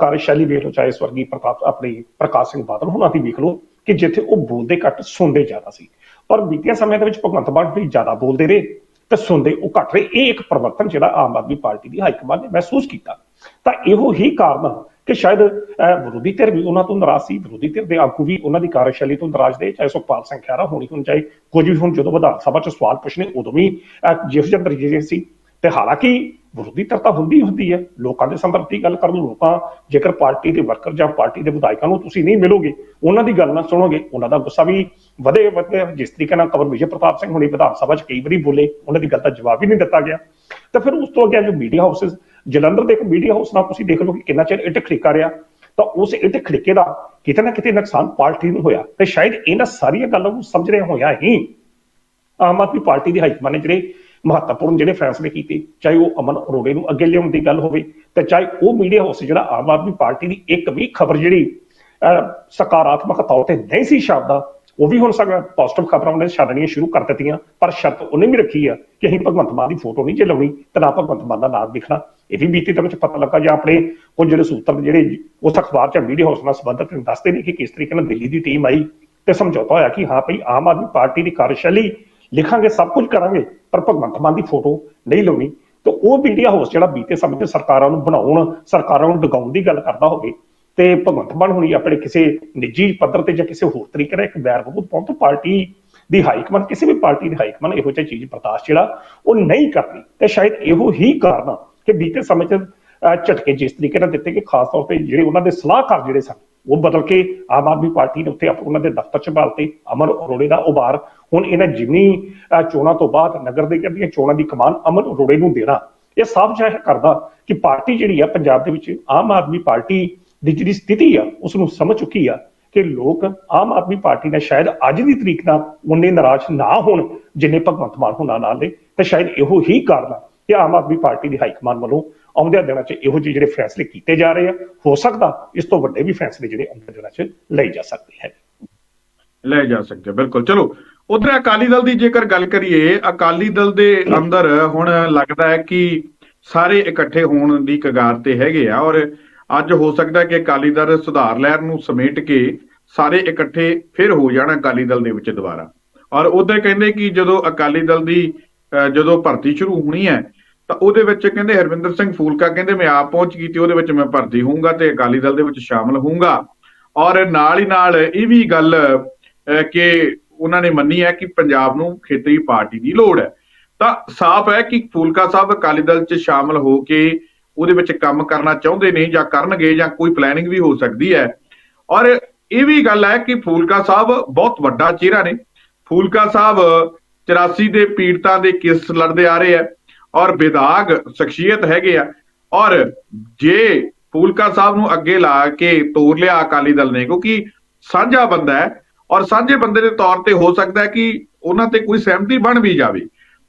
ਕਾਰਜਸ਼ੈਲੀ ਵੇਖ ਲਓ, ਚਾਹੇ ਸਵਰਗੀ ਪ੍ਰਤਾਪ, ਆਪਣੀ ਪ੍ਰਕਾਸ਼ ਸਿੰਘ ਬਾਦਲ ਹੁਣਾਂ ਦੀ ਵੇਖ ਲਓ, ਕਿ ਜਿੱਥੇ ਉਹ ਬੋਲਦੇ ਘੱਟ, ਸੁਣਦੇ ਜ਼ਿਆਦਾ ਸੀ। ਪਰ ਬੀਤੀਆਂ ਸਮੇਂ ਦੇ ਵਿੱਚ ਭਗਵੰਤ ਮਾਨ ਵੀ ਜ਼ਿਆਦਾ ਬੋਲਦੇ ਰਹੇ, ਤੇ ਸੁਣਦੇ ਉਹ ਘੱਟ ਰਹੇ। ਇਹ ਇੱਕ ਪਰਿਵਰਤਨ ਜਿਹੜਾ ਆਮ ਆਦਮੀ ਪਾਰਟੀ ਦੀ ਹਾਈਕਮਾਂਡ ਨੇ ਮਹਿਸੂਸ ਕੀਤਾ। ਤਾਂ ਇਹੋ ਹੀ ਕਾਰਨ ਕਿ ਸ਼ਾਇਦ ਅਹ, ਵਿਰੋਧੀ ਧਿਰ ਵੀ ਉਹਨਾਂ ਤੋਂ ਨਾਰਾਜ਼ ਸੀ। ਵਿਰੋਧੀ ਧਿਰ ਦੇ ਆਗੂ ਵੀ ਉਹਨਾਂ ਦੀ ਕਾਰਜਸ਼ੈਲੀ ਤੋਂ ਨਾਰਾਜ਼ ਦੇ ਚਾਹੇ ਸੁਖਪਾਲ ਸਿੰਘ ਖਹਿਰਾ ਹੋਣੀ ਹੁਣ ਚਾਹੇ ਕੁਝ ਵੀ ਹੁਣ ਜਦੋਂ ਵਿਧਾਨ ਸਭਾ 'ਚ ਸਵਾਲ ਪੁੱਛਣੇ ਉਦੋਂ ਵੀ ਅਹ, ਜਿਹੋ ਸੀ। ਤੇ ਹਾਲਾਂਕਿ ਵਿਰੋਧੀ ਧਿਰ ਤਾਂ ਹੁੰਦੀ ਹੀ ਹੁੰਦੀ ਹੈ। ਲੋਕਾਂ ਦੇ ਸੰਦਰਭ ਦੀ ਗੱਲ ਕਰਨ ਲੋਕਾਂ ਜੇਕਰ ਪਾਰਟੀ ਦੇ ਵਰਕਰ ਜਾਂ ਪਾਰਟੀ ਦੇ ਵਿਧਾਇਕਾਂ ਨੂੰ ਤੁਸੀਂ ਨਹੀਂ ਮਿਲੋਗੇ ਉਹਨਾਂ ਦੀ ਗੱਲ ਨਾ ਸੁਣੋਗੇ ਉਹਨਾਂ ਦਾ ਗੁੱਸਾ ਵੀ ਵਧੇ ਵਧੇ। ਜਿਸ ਤਰੀਕੇ ਨਾਲ ਕਵਰ ਵਿਜੇ ਪ੍ਰਤਾਪ ਸਿੰਘ ਹੁਣੀ ਵਿਧਾਨ ਸਭਾ 'ਚ ਕਈ ਵਾਰੀ ਬੋਲੇ ਉਹਨਾਂ ਦੀ ਗੱਲ ਦਾ ਜਵਾਬ ਹੀ ਨਹੀਂ ਦਿੱਤਾ ਗਿਆ। ਤਾਂ ਫਿਰ ਉਸ ਤੋਂ ਅੱਗੇ ਜੋ ਮੀਡੀਆ ਹਾਊਸਸ ਜਲੰਧਰ ਦੇ ਇੱਕ ਮੀਡੀਆ ਹਾਊਸ ਨਾਲ ਤੁਸੀਂ ਦੇਖ ਲਓ ਕਿ ਕਿੰਨਾ ਚਿਰ ਇੱਟ ਖੜਕਾ ਰਿਹਾ ਤਾਂ ਉਸ ਇੱਟ ਖੜਕੇ ਦਾ ਕਿਤੇ ਨਾ ਕਿਤੇ ਨੁਕਸਾਨ ਪਾਰਟੀ ਨੂੰ ਹੋਇਆ ਤੇ ਸ਼ਾਇਦ ਇਹਨਾਂ ਸਾਰੀਆਂ ਗੱਲਾਂ ਨੂੰ ਸਮਝ ਰਿਹਾ ਹੋਇਆ ਹੀ ਆਮ ਆਦਮੀ ਪਾਰਟੀ ਦੀ ਹਾਈਕਮਾਨ ਨੇ ਜਿਹੜੇ ਮਹੱਤਵਪੂਰਨ ਜਿਹੜੇ ਫੈਸਲੇ ਕੀਤੇ ਚਾਹੇ ਉਹ ਅਮਨ ਅਰੋੜੇ ਨੂੰ ਅੱਗੇ ਲਿਆਉਣ ਦੀ ਗੱਲ ਹੋਵੇ ਤੇ ਚਾਹੇ ਉਹ ਮੀਡੀਆ ਹਾਊਸ ਜਿਹੜਾ ਆਮ ਆਦਮੀ ਪਾਰਟੀ ਦੀ ਇੱਕ ਵੀ ਖਬਰ ਜਿਹੜੀ ਅਹ, ਸਕਾਰਾਤਮਕ ਤੌਰ ਤੇ ਨਹੀਂ ਸੀ ਛਾਪਦਾ ਉਹ ਵੀ ਹੁਣ ਸਗੋਂ ਪੋਜ਼ਿਟਿਵ ਖਬਰਾਂ ਉਹਨੇ ਛਾੜਨੀਆਂ ਸ਼ੁਰੂ ਕਰ ਦਿੱਤੀਆਂ ਪਰ ਸ਼ਰਤ ਉਹਨੇ ਵੀ ਰੱਖੀ ਆ ਕਿ ਅਸੀਂ ਭਗਵੰਤ ਮਾਨ ਦੀ ਫੋਟੋ ਨਹੀਂ ਜੇ ਲਾਉਣੀ ਤੇ ਨਾ ਭਗਵੰਤ ਮਾਨ ਦਾ ਨਾਮ ਦਿਖਣਾ ਇਹ ਵੀ ਬੀਤੀ ਦਿਨ ਵਿੱਚ ਪਤਾ ਲੱਗਾ ਜਾਂ ਆਪਣੇ ਕੁਝ ਜਿਹੜੇ ਸੂਤਰ ਜਿਹੜੇ ਉਸ ਅਖਬਾਰ ਚ ਮੀਡੀਆ ਹਾਊਸ ਨਾਲ ਸੰਬੰਧਿਤ ਦੱਸਦੇ ਨੇ ਕਿ ਕਿਸ ਤਰੀਕੇ ਨਾਲ ਦਿੱਲੀ ਦੀ ਟੀਮ ਆਈ ਤੇ ਸਮਝੌਤਾ ਹੋਇਆ ਕਿ ਹਾਂ ਭਈ ਆਮ ਆਦਮੀ ਪਾਰਟੀ ਦੀ ਕਾਰਜਸ਼ੈਲੀ ਲਿਖਾਂਗੇ, ਸਭ ਕੁਝ ਕਰਾਂਗੇ, ਪਰ ਭਗਵੰਤ ਮਾਨ ਦੀ ਫੋਟੋ ਨਹੀਂ ਲਾਉਣੀ। ਤੇ ਉਹ ਮੀਡੀਆ ਹਾਊਸ ਜਿਹੜਾ ਬੀਤੇ ਸਮੇਂ ਤੇ ਸਰਕਾਰਾਂ ਨੂੰ ਬਣਾਉਣ, ਸਰਕਾਰਾਂ ਨੂੰ ਡਗਾਉਣ ਦੀ ਗੱਲ ਕਰਦਾ ਹੋਵੇ ਤੇ ਭਗਵੰਤ ਮਾਨ ਹੁਣੀ ਆਪਣੇ ਕਿਸੇ ਨਿੱਜੀ ਪੱਧਰ ਤੇ ਜਾਂ ਕਿਸੇ ਹੋਰ ਤਰੀਕੇ ਨਾਲ ਇੱਕ ਵੈਰ ਬਬੂਤ ਪਾਉਣ ਤੋਂ ਪਾਰਟੀ ਦੀ ਹਾਈਕਮਾਨ ਕਿਸੇ ਵੀ ਪਾਰਟੀ ਦੀ ਹਾਈਕਮਾਨ ਇਹੋ ਜਿਹੀ ਚੀਜ਼ ਬਰਦਾਸ਼ਤ ਜਿਹੜਾ ਉਹ ਨਹੀਂ ਕਰਦੀ ਤੇ ਸ਼ਾਇਦ ਇਹੋ ਹੀ ਕਾਰਨ ਕਿ ਬੀਤੇ ਸਮੇਂ 'ਚ ਝਟਕੇ ਜਿਸ ਤਰੀਕੇ ਨਾਲ ਦਿੱਤੇ ਕਿ ਖਾਸ ਤੌਰ ਤੇ ਜਿਹੜੇ ਉਹਨਾਂ ਦੇ ਸਲਾਹਕਾਰ ਜਿਹੜੇ ਸਨ, ਉਹ ਬਦਲ ਕੇ ਆਮ ਆਦਮੀ ਪਾਰਟੀ ਨੇ ਉੱਥੇ ਆਪ- ਉਹਨਾਂ ਦੇ ਦਫ਼ਤਰ ਚ ਬਾਲਤੇ ਅਮਰ ਅਰੋੜੇ ਦਾ ਉਭਾਰ। ਹੁਣ ਇਹਨਾਂ ਜਿਮਨੀ ਚੋਣਾਂ ਤੋਂ ਬਾਅਦ ਨਗਰ ਦੇ ਦੀਆਂ ਚੋਣਾਂ ਦੀ ਕਮਾਨ ਅਮਰ ਅਰੋੜੇ ਨੂੰ ਦੇਣਾ, ਇਹ ਸਾਫ਼ ਜ਼ਾਹਿਰ ਕਰਦਾ ਕਿ ਪਾਰਟੀ ਜਿਹੜੀ ਆ ਪੰਜਾਬ ਦੇ ਵਿੱਚ ਆਮ ਆਦਮੀ ਪਾਰਟੀ ਦੀ ਜਿਹੜੀ ਸਥਿਤੀ ਆ ਉਸ ਨੂੰ ਸਮਝ ਚੁੱਕੀ ਆ ਕਿ ਲੋਕ ਆਮ ਆਦਮੀ ਪਾਰਟੀ ਨਾਲ ਸ਼ਾਇਦ ਅੱਜ ਦੀ ਤਰੀਕ ਨਾਲ ਉਨੇ ਨਾਰਾਜ਼ ਨਾ ਹੋਣ, ਜਿੰਨੇ ਭਗਵੰਤ ਮਾਨ ਹੋਣਾ ਨਾਲ ਦੇ ਤੇ ਸ਼ਾਇਦ ਇਹੋ ਹੀ ਕਾਰਨ ਆ ਕਿ ਆਮ ਆਦਮੀ ਪਾਰਟੀ ਦੀ ਹਾਈਕਮਾਨ ਵੱਲੋਂ ਆਉਂਦੇ ਦਿਨਾਂ 'ਚ ਇਹੋ ਜਿਹੇ ਜਿਹੜੇ ਫੈਸਲੇ ਕੀਤੇ ਜਾ ਰਹੇ ਆ ਹੋ ਸਕਦਾ ਇਸ ਤੋਂ ਵੱਡੇ ਵੀ ਫੈਸਲੇ ਜਿਹੜੇ ਆਉਂਦੇ ਦਿਨਾਂ 'ਚ ਲਏ ਜਾ ਸਕਦੇ ਹੈ। ਲੈ ਜਾ ਸਕਦੇ ਬਿਲਕੁਲ। ਚਲੋ ਉਧਰ ਅਕਾਲੀ ਦਲ ਦੀ ਜੇਕਰ ਗੱਲ ਕਰੀਏ ਅਕਾਲੀ ਦਲ ਦੇ ਅੰਦਰ ਹੁਣ ਲੱਗਦਾ ਹੈ ਕਿ ਸਾਰੇ ਇਕੱਠੇ ਹੋਣ ਦੀ ਕਗਾਰ ਤੇ ਹੈਗੇ ਆ ਔਰ ਅੱਜ ਹੋ ਸਕਦਾ ਕਿ ਅਕਾਲੀ ਦਲ ਸੁਧਾਰ ਲਹਿਰ ਨੂੰ ਸਮੇਟ ਕੇ ਸਾਰੇ ਇਕੱਠੇ ਫਿਰ ਹੋ ਜਾਣਾ ਅਕਾਲੀ ਦਲ ਦੇ ਵਿੱਚ ਦੁਬਾਰਾ। ਔਰ ਉਧਰ ਕਹਿੰਦੇ ਕਿ ਜਦੋਂ ਅਕਾਲੀ ਦਲ ਦੀ ਅਹ, ਜਦੋਂ ਭਰਤੀ ਸ਼ੁਰੂ ਹੋਣੀ ਹੈ ਤਾਂ ਉਹਦੇ ਵਿੱਚ ਕਹਿੰਦੇ ਹਰਵਿੰਦਰ ਸਿੰਘ ਫੂਲਕਾ ਕਹਿੰਦੇ ਮੈਂ ਆਪ ਪਹੁੰਚ ਕੀਤੀ ਉਹਦੇ ਵਿੱਚ ਮੈਂ ਭਰਤੀ ਹੋਊਂਗਾ ਤੇ ਅਕਾਲੀ ਦਲ ਦੇ ਵਿੱਚ ਸ਼ਾਮਲ ਹੋਊਂਗਾ। ਔਰ ਨਾਲ ਹੀ ਨਾਲ ਇਹ ਵੀ ਗੱਲ ਕਿ ਉਹਨਾਂ ਨੇ ਮੰਨੀ ਹੈ ਕਿ ਪੰਜਾਬ ਨੂੰ ਖੇਤਰੀ ਪਾਰਟੀ ਦੀ ਲੋੜ ਹੈ। ਤਾਂ ਸਾਫ਼ ਹੈ ਕਿ ਫੂਲਕਾ ਸਾਹਿਬ ਅਕਾਲੀ ਦਲ 'ਚ ਸ਼ਾਮਲ ਹੋ ਕੇ ਉਹਦੇ ਵਿੱਚ ਕੰਮ ਕਰਨਾ ਚਾਹੁੰਦੇ ਨੇ ਜਾਂ ਕਰਨਗੇ ਜਾਂ ਕੋਈ ਪਲੈਨਿੰਗ ਵੀ ਹੋ ਸਕਦੀ ਹੈ। ਔਰ ਇਹ ਵੀ ਗੱਲ ਹੈ ਕਿ ਫੂਲਕਾ ਸਾਹਿਬ ਬਹੁਤ ਵੱਡਾ ਚਿਹਰਾ ਨੇ। ਫੂਲਕਾ ਸਾਹਿਬ 84 ਦੇ ਪੀੜਤਾਂ ਦੇ ਕੇਸ ਲੜਦੇ ਆ ਰਹੇ ਆ ਔਰ ਵਿਦਾਗ ਸ਼ਖਸੀਅਤ ਹੈਗੇ ਆ। ਔਰ ਜੇ ਫੂਲਕਾ ਸਾਹਿਬ ਨੂੰ ਅੱਗੇ ਲਾ ਕੇ ਤੋਰ ਲਿਆ ਅਕਾਲੀ ਦਲ ਨੇ, ਕਿਉਂਕਿ ਸਾਂਝਾ ਬੰਦਾ ਹੈ ਔਰ ਸਾਂਝੇ ਬੰਦੇ ਦੇ ਤੌਰ ਤੇ ਹੋ ਸਕਦਾ ਹੈ ਕਿ ਉਹਨਾਂ ਤੇ ਕੋਈ ਸਹਿਮਤੀ ਬਣ ਵੀ ਜਾਵੇ।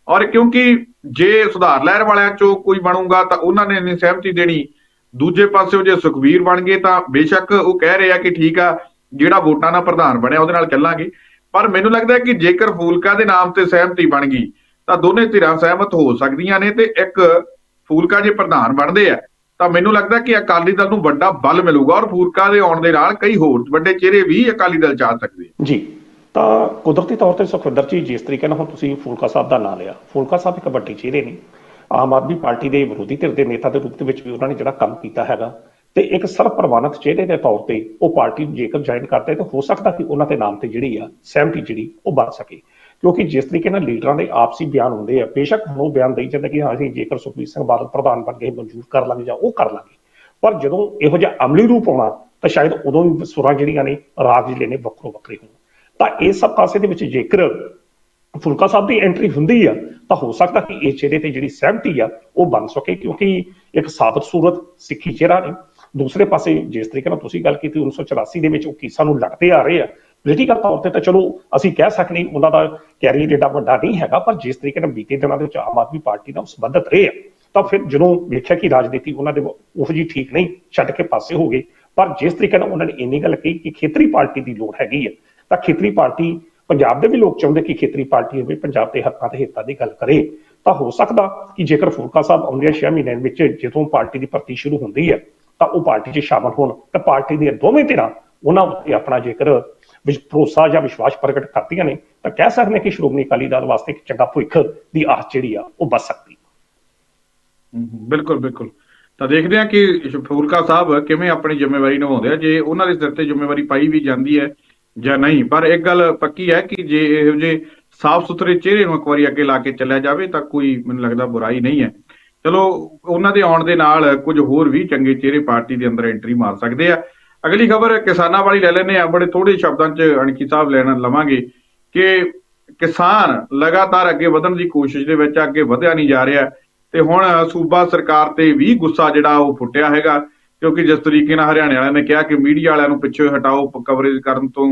ਔਰ ਕਿਉਂਕਿ ਜੇ ਸੁਧਾਰ ਲਹਿਰ ਵਾਲਿਆਂ ਚੋਂ ਕੋਈ ਬਣੂਗਾ ਤਾਂ ਉਹਨਾਂ ਨੇ ਨਹੀਂ ਸਹਿਮਤੀ ਦੇਣੀ। ਦੂਜੇ ਪਾਸਿਓਂ ਜੇ ਸੁਖਵੀਰ ਬਣ ਗਏ ਤਾਂ ਬੇਸ਼ੱਕ ਉਹ ਕਹਿ ਰਹੇ ਆ ਕਿ ਠੀਕ ਆ, ਜਿਹੜਾ ਵੋਟਾਂ ਦਾ ਪ੍ਰਧਾਨ ਬਣਿਆ ਉਹਦੇ ਨਾਲ ਚੱਲਾਂਗੇ। ਪਰ ਮੈਨੂੰ ਲੱਗਦਾ ਕਿ ਜੇਕਰ ਫੂਲਕਾ ਦੇ ਨਾਮ ਤੇ ਸਹਿਮਤੀ ਬਣ ਗਈ ਤਾਂ ਦੋਨੇ ਧਿਰਾਂ ਸਹਿਮਤ ਹੋ ਸਕਦੀਆਂ ਨੇ ਤੇ ਇੱਕ ਫੂਲਕਾ ਜੇ ਪ੍ਰਧਾਨ ਬਣਦੇ ਆ, ਤਾਂ ਮੈਨੂੰ ਲੱਗਦਾ ਕਿ ਅਕਾਲੀ ਦਲ ਨੂੰ ਵੱਡਾ ਬਲ ਮਿਲੂਗਾ ਔਰ ਫੂਲਕਾ ਦੇ ਆਉਣ ਦੇ ਨਾਲ ਕਈ ਹੋਰ ਵੱਡੇ ਚਿਹਰੇ ਵੀ ਅਕਾਲੀ ਦਲ ਚ ਆ। ਸਕਦੇ ਜੀ, ਤਾਂ ਕੁਦਰਤੀ ਤੌਰ ਤੇ ਸੁਖਵਿੰਦਰ ਜੀ, ਜਿਸ ਤਰੀਕੇ ਨਾਲ ਹੁਣ ਤੁਸੀਂ ਫੂਲਕਾ ਸਾਹਿਬ ਦਾ ਨਾਂ ਲਿਆ, ਫੂਲਕਾ ਸਾਹਿਬ ਇੱਕ ਵੱਡੇ ਚਿਹਰੇ ਨੇ। ਆਮ ਆਦਮੀ ਪਾਰਟੀ ਦੇ ਵਿਰੋਧੀ ਧਿਰ ਦੇ ਨੇਤਾ ਦੇ ਰੂਪ ਦੇ ਵਿੱਚ ਵੀ ਉਹਨਾਂ ਨੇ ਜਿਹੜਾ ਕੰਮ ਕੀਤਾ ਹੈਗਾ, ਤੇ ਇੱਕ ਸਰਪ੍ਰਵਾਨਿਤ ਚਿਹਰੇ ਦੇ ਤੌਰ ਤੇ ਉਹ ਪਾਰਟੀ ਨੂੰ ਜੇਕਰ ਜੁਆਇਨ ਕਰਦੇ, ਤਾਂ ਹੋ ਸਕਦਾ ਕਿ ਉਹਨਾਂ ਦੇ ਨਾਮ ਤੇ ਜਿਹੜੀ ਆ ਸਹਿਮਤੀ ਜਿਹੜੀ ਉਹ ਬਣ ਸਕੇ। ਕਿਉਂਕਿ ਜਿਸ ਤਰੀਕੇ ਨਾਲ ਲੀਡਰਾਂ ਦੇ ਆਪਸੀ ਬਿਆਨ ਹੁੰਦੇ ਆ, ਬੇਸ਼ੱਕ ਹੁਣ ਉਹ ਬਿਆਨ ਦੇਈ ਜਾਂਦਾ ਕਿ ਹਾਂ, ਅਸੀਂ ਜੇਕਰ ਸੁਖਬੀਰ ਸਿੰਘ ਬਾਦਲ ਪ੍ਰਧਾਨ ਬਣ ਗਏ ਮਨਜ਼ੂਰ ਕਰ ਲਾਂਗੇ ਜਾਂ ਉਹ ਕਰ ਲਾਂਗੇ। ਪਰ ਜਦੋਂ ਇਹੋ ਜਿਹਾ ਅਮਲੀ ਰੂਪ ਆਉਣਾ, ਤਾਂ ਸ਼ਾਇਦ ਉਦੋਂ ਵੀ ਸੁਰਾਂ ਜਿਹੜੀਆਂ ਨੇ, ਰਾਗ ਜਿਹੜੇ ਨੇ ਵੱਖਰੋ ਵੱਖਰੇ ਹੋਣ। ਤਾਂ ਇਹ ਸਭ ਕਾਸੇ ਦੇ ਵਿੱਚ ਜੇਕਰ ਫੁਲਕਾ ਸਾਹਿਬ ਦੀ ਐਂਟਰੀ ਹੁੰਦੀ ਆ, ਤਾਂ ਹੋ ਸਕਦਾ ਕਿ ਇਹ ਚਿਹਰੇ ਤੇ ਜਿਹੜੀ ਸਹਿਮਤੀ ਆ, ਉਹ ਬਣ ਸਕੇ, ਕਿਉਂਕਿ ਇੱਕ ਸਾਬਤ ਸੂਰਤ ਸਿੱਖੀ ਚਿਹਰਾ ਨੇ। ਦੂਸਰੇ ਪਾਸੇ, ਜਿਸ ਤਰੀਕੇ ਨਾਲ ਤੁਸੀਂ ਗੱਲ ਕੀਤੀ 1984 ਦੇ ਵਿੱਚ ਉਹ ਕੇਸਾਂ ਨੂੰ ਲੜਦੇ ਆ ਰਹੇ ਆ ਪੋਲੀਟੀਕਲ ਤੌਰ ਤੇ ਤਾਂ ਚਲੋ ਅਸੀਂ ਕਹਿ ਸਕਦੇ ਉਹਨਾਂ ਦਾ ਕੈਰੀਅਰ ਏਡਾ ਵੱਡਾ ਨਹੀਂ ਹੈਗਾ, ਪਰ ਜਿਸ ਤਰੀਕੇ ਨਾਲ ਬੀਤੇ ਦਿਨਾਂ ਦੇ ਵਿੱਚ ਆਮ ਆਦਮੀ ਪਾਰਟੀ ਨਾਲ ਸੰਬੰਧਤ ਰਹੇ ਆ, ਤਾਂ ਫਿਰ ਜਦੋਂ ਵੇਖਿਆ ਕਿ ਰਾਜਨੀਤੀ ਉਹਨਾਂ ਦੇ ਉਹ ਜੀ ਠੀਕ ਨਹੀਂ, ਛੱਡ ਕੇ ਪਾਸੇ ਹੋ ਗਏ, ਪਰ ਜਿਸ ਤਰੀਕੇ ਨਾਲ ਉਹਨਾਂ ਨੇ ਇੰਨੀ ਗੱਲ ਕਹੀ ਕਿ ਖੇਤਰੀ ਪਾਰਟੀ ਦੀ ਲੋੜ ਹੈਗੀ ਹੈ ਤਾਂ ਖੇਤਰੀ ਪਾਰਟੀ ਪੰਜਾਬ ਦੇ ਵੀ ਲੋਕ ਚਾਹੁੰਦੇ ਕਿ ਖੇਤਰੀ ਪਾਰਟੀ ਹੋਵੇ, ਪੰਜਾਬ ਦੇ ਹੱਕਾਂ ਤੇ ਹਿੱਤਾਂ ਦੀ ਗੱਲ ਕਰੇ, ਤਾਂ ਹੋ ਸਕਦਾ ਕਿ ਜੇਕਰ ਫੁਲਕਾ ਸਾਹਿਬ ਆਉਂਦੇ 6 ਮਹੀਨਿਆਂ ਵਿੱਚ, ਜਦੋਂ ਪਾਰਟੀ ਦੀ ਭਰਤੀ ਸ਼ੁਰੂ ਹੁੰਦੀ ਹੈ ਤਾਂ ਉਹ ਪਾਰਟੀ 'ਚ ਸ਼ਾਮਲ ਹੋਣ, ਤਾਂ ਪਾਰਟੀ ਦੀਆਂ ਦੋਵੇਂ ਧਿਰਾਂ ਉਹਨਾਂ ਉੱਤੇ ਆਪਣਾ ਜੇਕਰ ਵਿਸ਼- ਭਰੋਸਾ ਜਾਂ ਵਿਸ਼ਵਾਸ ਪ੍ਰਗਟ ਕਰਦੀਆਂ ਨੇ, ਤਾਂ ਕਹਿ ਸਕਦੇ ਹਾਂ ਕਿ ਸ਼੍ਰੋਮਣੀ ਅਕਾਲੀ ਦਲ ਵਾਸਤੇ ਇੱਕ ਚੰਗਾ ਭਵਿੱਖ ਦੀ ਆਸ ਜਿਹੜੀ ਆ, ਉਹ ਬਚ ਸਕਦੀ ਬਿਲਕੁਲ ਬਿਲਕੁਲ। ਤਾਂ ਦੇਖਦੇ ਹਾਂ ਕਿ ਫੂਲਕਾ ਸਾਹਿਬ ਕਿਵੇਂ ਆਪਣੀ ਜ਼ਿੰਮੇਵਾਰੀ ਨਿਭਾਉਂਦੇ ਆ, ਜੇ ਉਹਨਾਂ ਦੇ ਸਿਰ ਤੇ ਜ਼ਿੰਮੇਵਾਰੀ ਪਾਈ ਵੀ ਜਾਂਦੀ ਹੈ ਜਾਂ ਨਹੀਂ। ਪਰ ਇੱਕ ਗੱਲ ਪੱਕੀ ਹੈ ਕਿ ਜੇ ਇਹੋ ਜਿਹੇ ਸਾਫ਼ ਸੁਥਰੇ ਚਿਹਰੇ ਨੂੰ ਇੱਕ ਵਾਰੀ ਅੱਗੇ ਲਾ ਕੇ ਚੱਲਿਆ ਜਾਵੇ, ਤਾਂ ਕੋਈ ਮੈਨੂੰ ਲੱਗਦਾ ਬੁਰਾਈ ਨਹੀਂ ਹੈ। ਚਲੋ, ਉਹਨਾਂ ਦੇ ਆਉਣ ਦੇ ਨਾਲ ਕੁਝ ਹੋਰ ਵੀ ਚੰਗੇ ਚਿਹਰੇ ਪਾਰਟੀ ਦੇ ਅੰਦਰ ਐਂਟਰੀ ਮਾਰ ਸਕਦੇ ਆ। ਅਗਲੀ ਖਬਰ ਕਿਸਾਨਾਂ ਵਾਲੀ ਲੈ ਲੈਂਦੇ ਆ ਬੜੇ ਥੋੜੇ ਸ਼ਬਦਾਂ 'ਚ ਅਣਖੀ ਸਾਹਿਬ ਲੈਣ ਲਵਾਂਗੇ ਕਿ ਕਿਸਾਨ ਲਗਾਤਾਰ ਅੱਗੇ ਵਧਣ ਦੀ ਕੋਸ਼ਿਸ਼ ਦੇ ਵਿੱਚ ਅੱਗੇ ਵਧਿਆ ਨਹੀਂ ਜਾ ਰਿਹਾ। ਤੇ ਹੁਣ ਸੂਬਾ ਸਰਕਾਰ ਤੇ ਵੀ ਗੁੱਸਾ ਜਿਹੜਾ ਉਹ ਫੁੱਟਿਆ ਹੈਗਾ, ਕਿਉਂਕਿ ਜਿਸ ਤਰੀਕੇ ਨਾਲ ਹਰਿਆਣੇ ਵਾਲਿਆਂ ਨੇ ਕਿਹਾ ਕਿ ਮੀਡੀਆ ਵਾਲਿਆਂ ਨੂੰ ਪਿੱਛੇ ਹਟਾਓ ਕਵਰੇਜ ਕਰਨ ਤੋਂ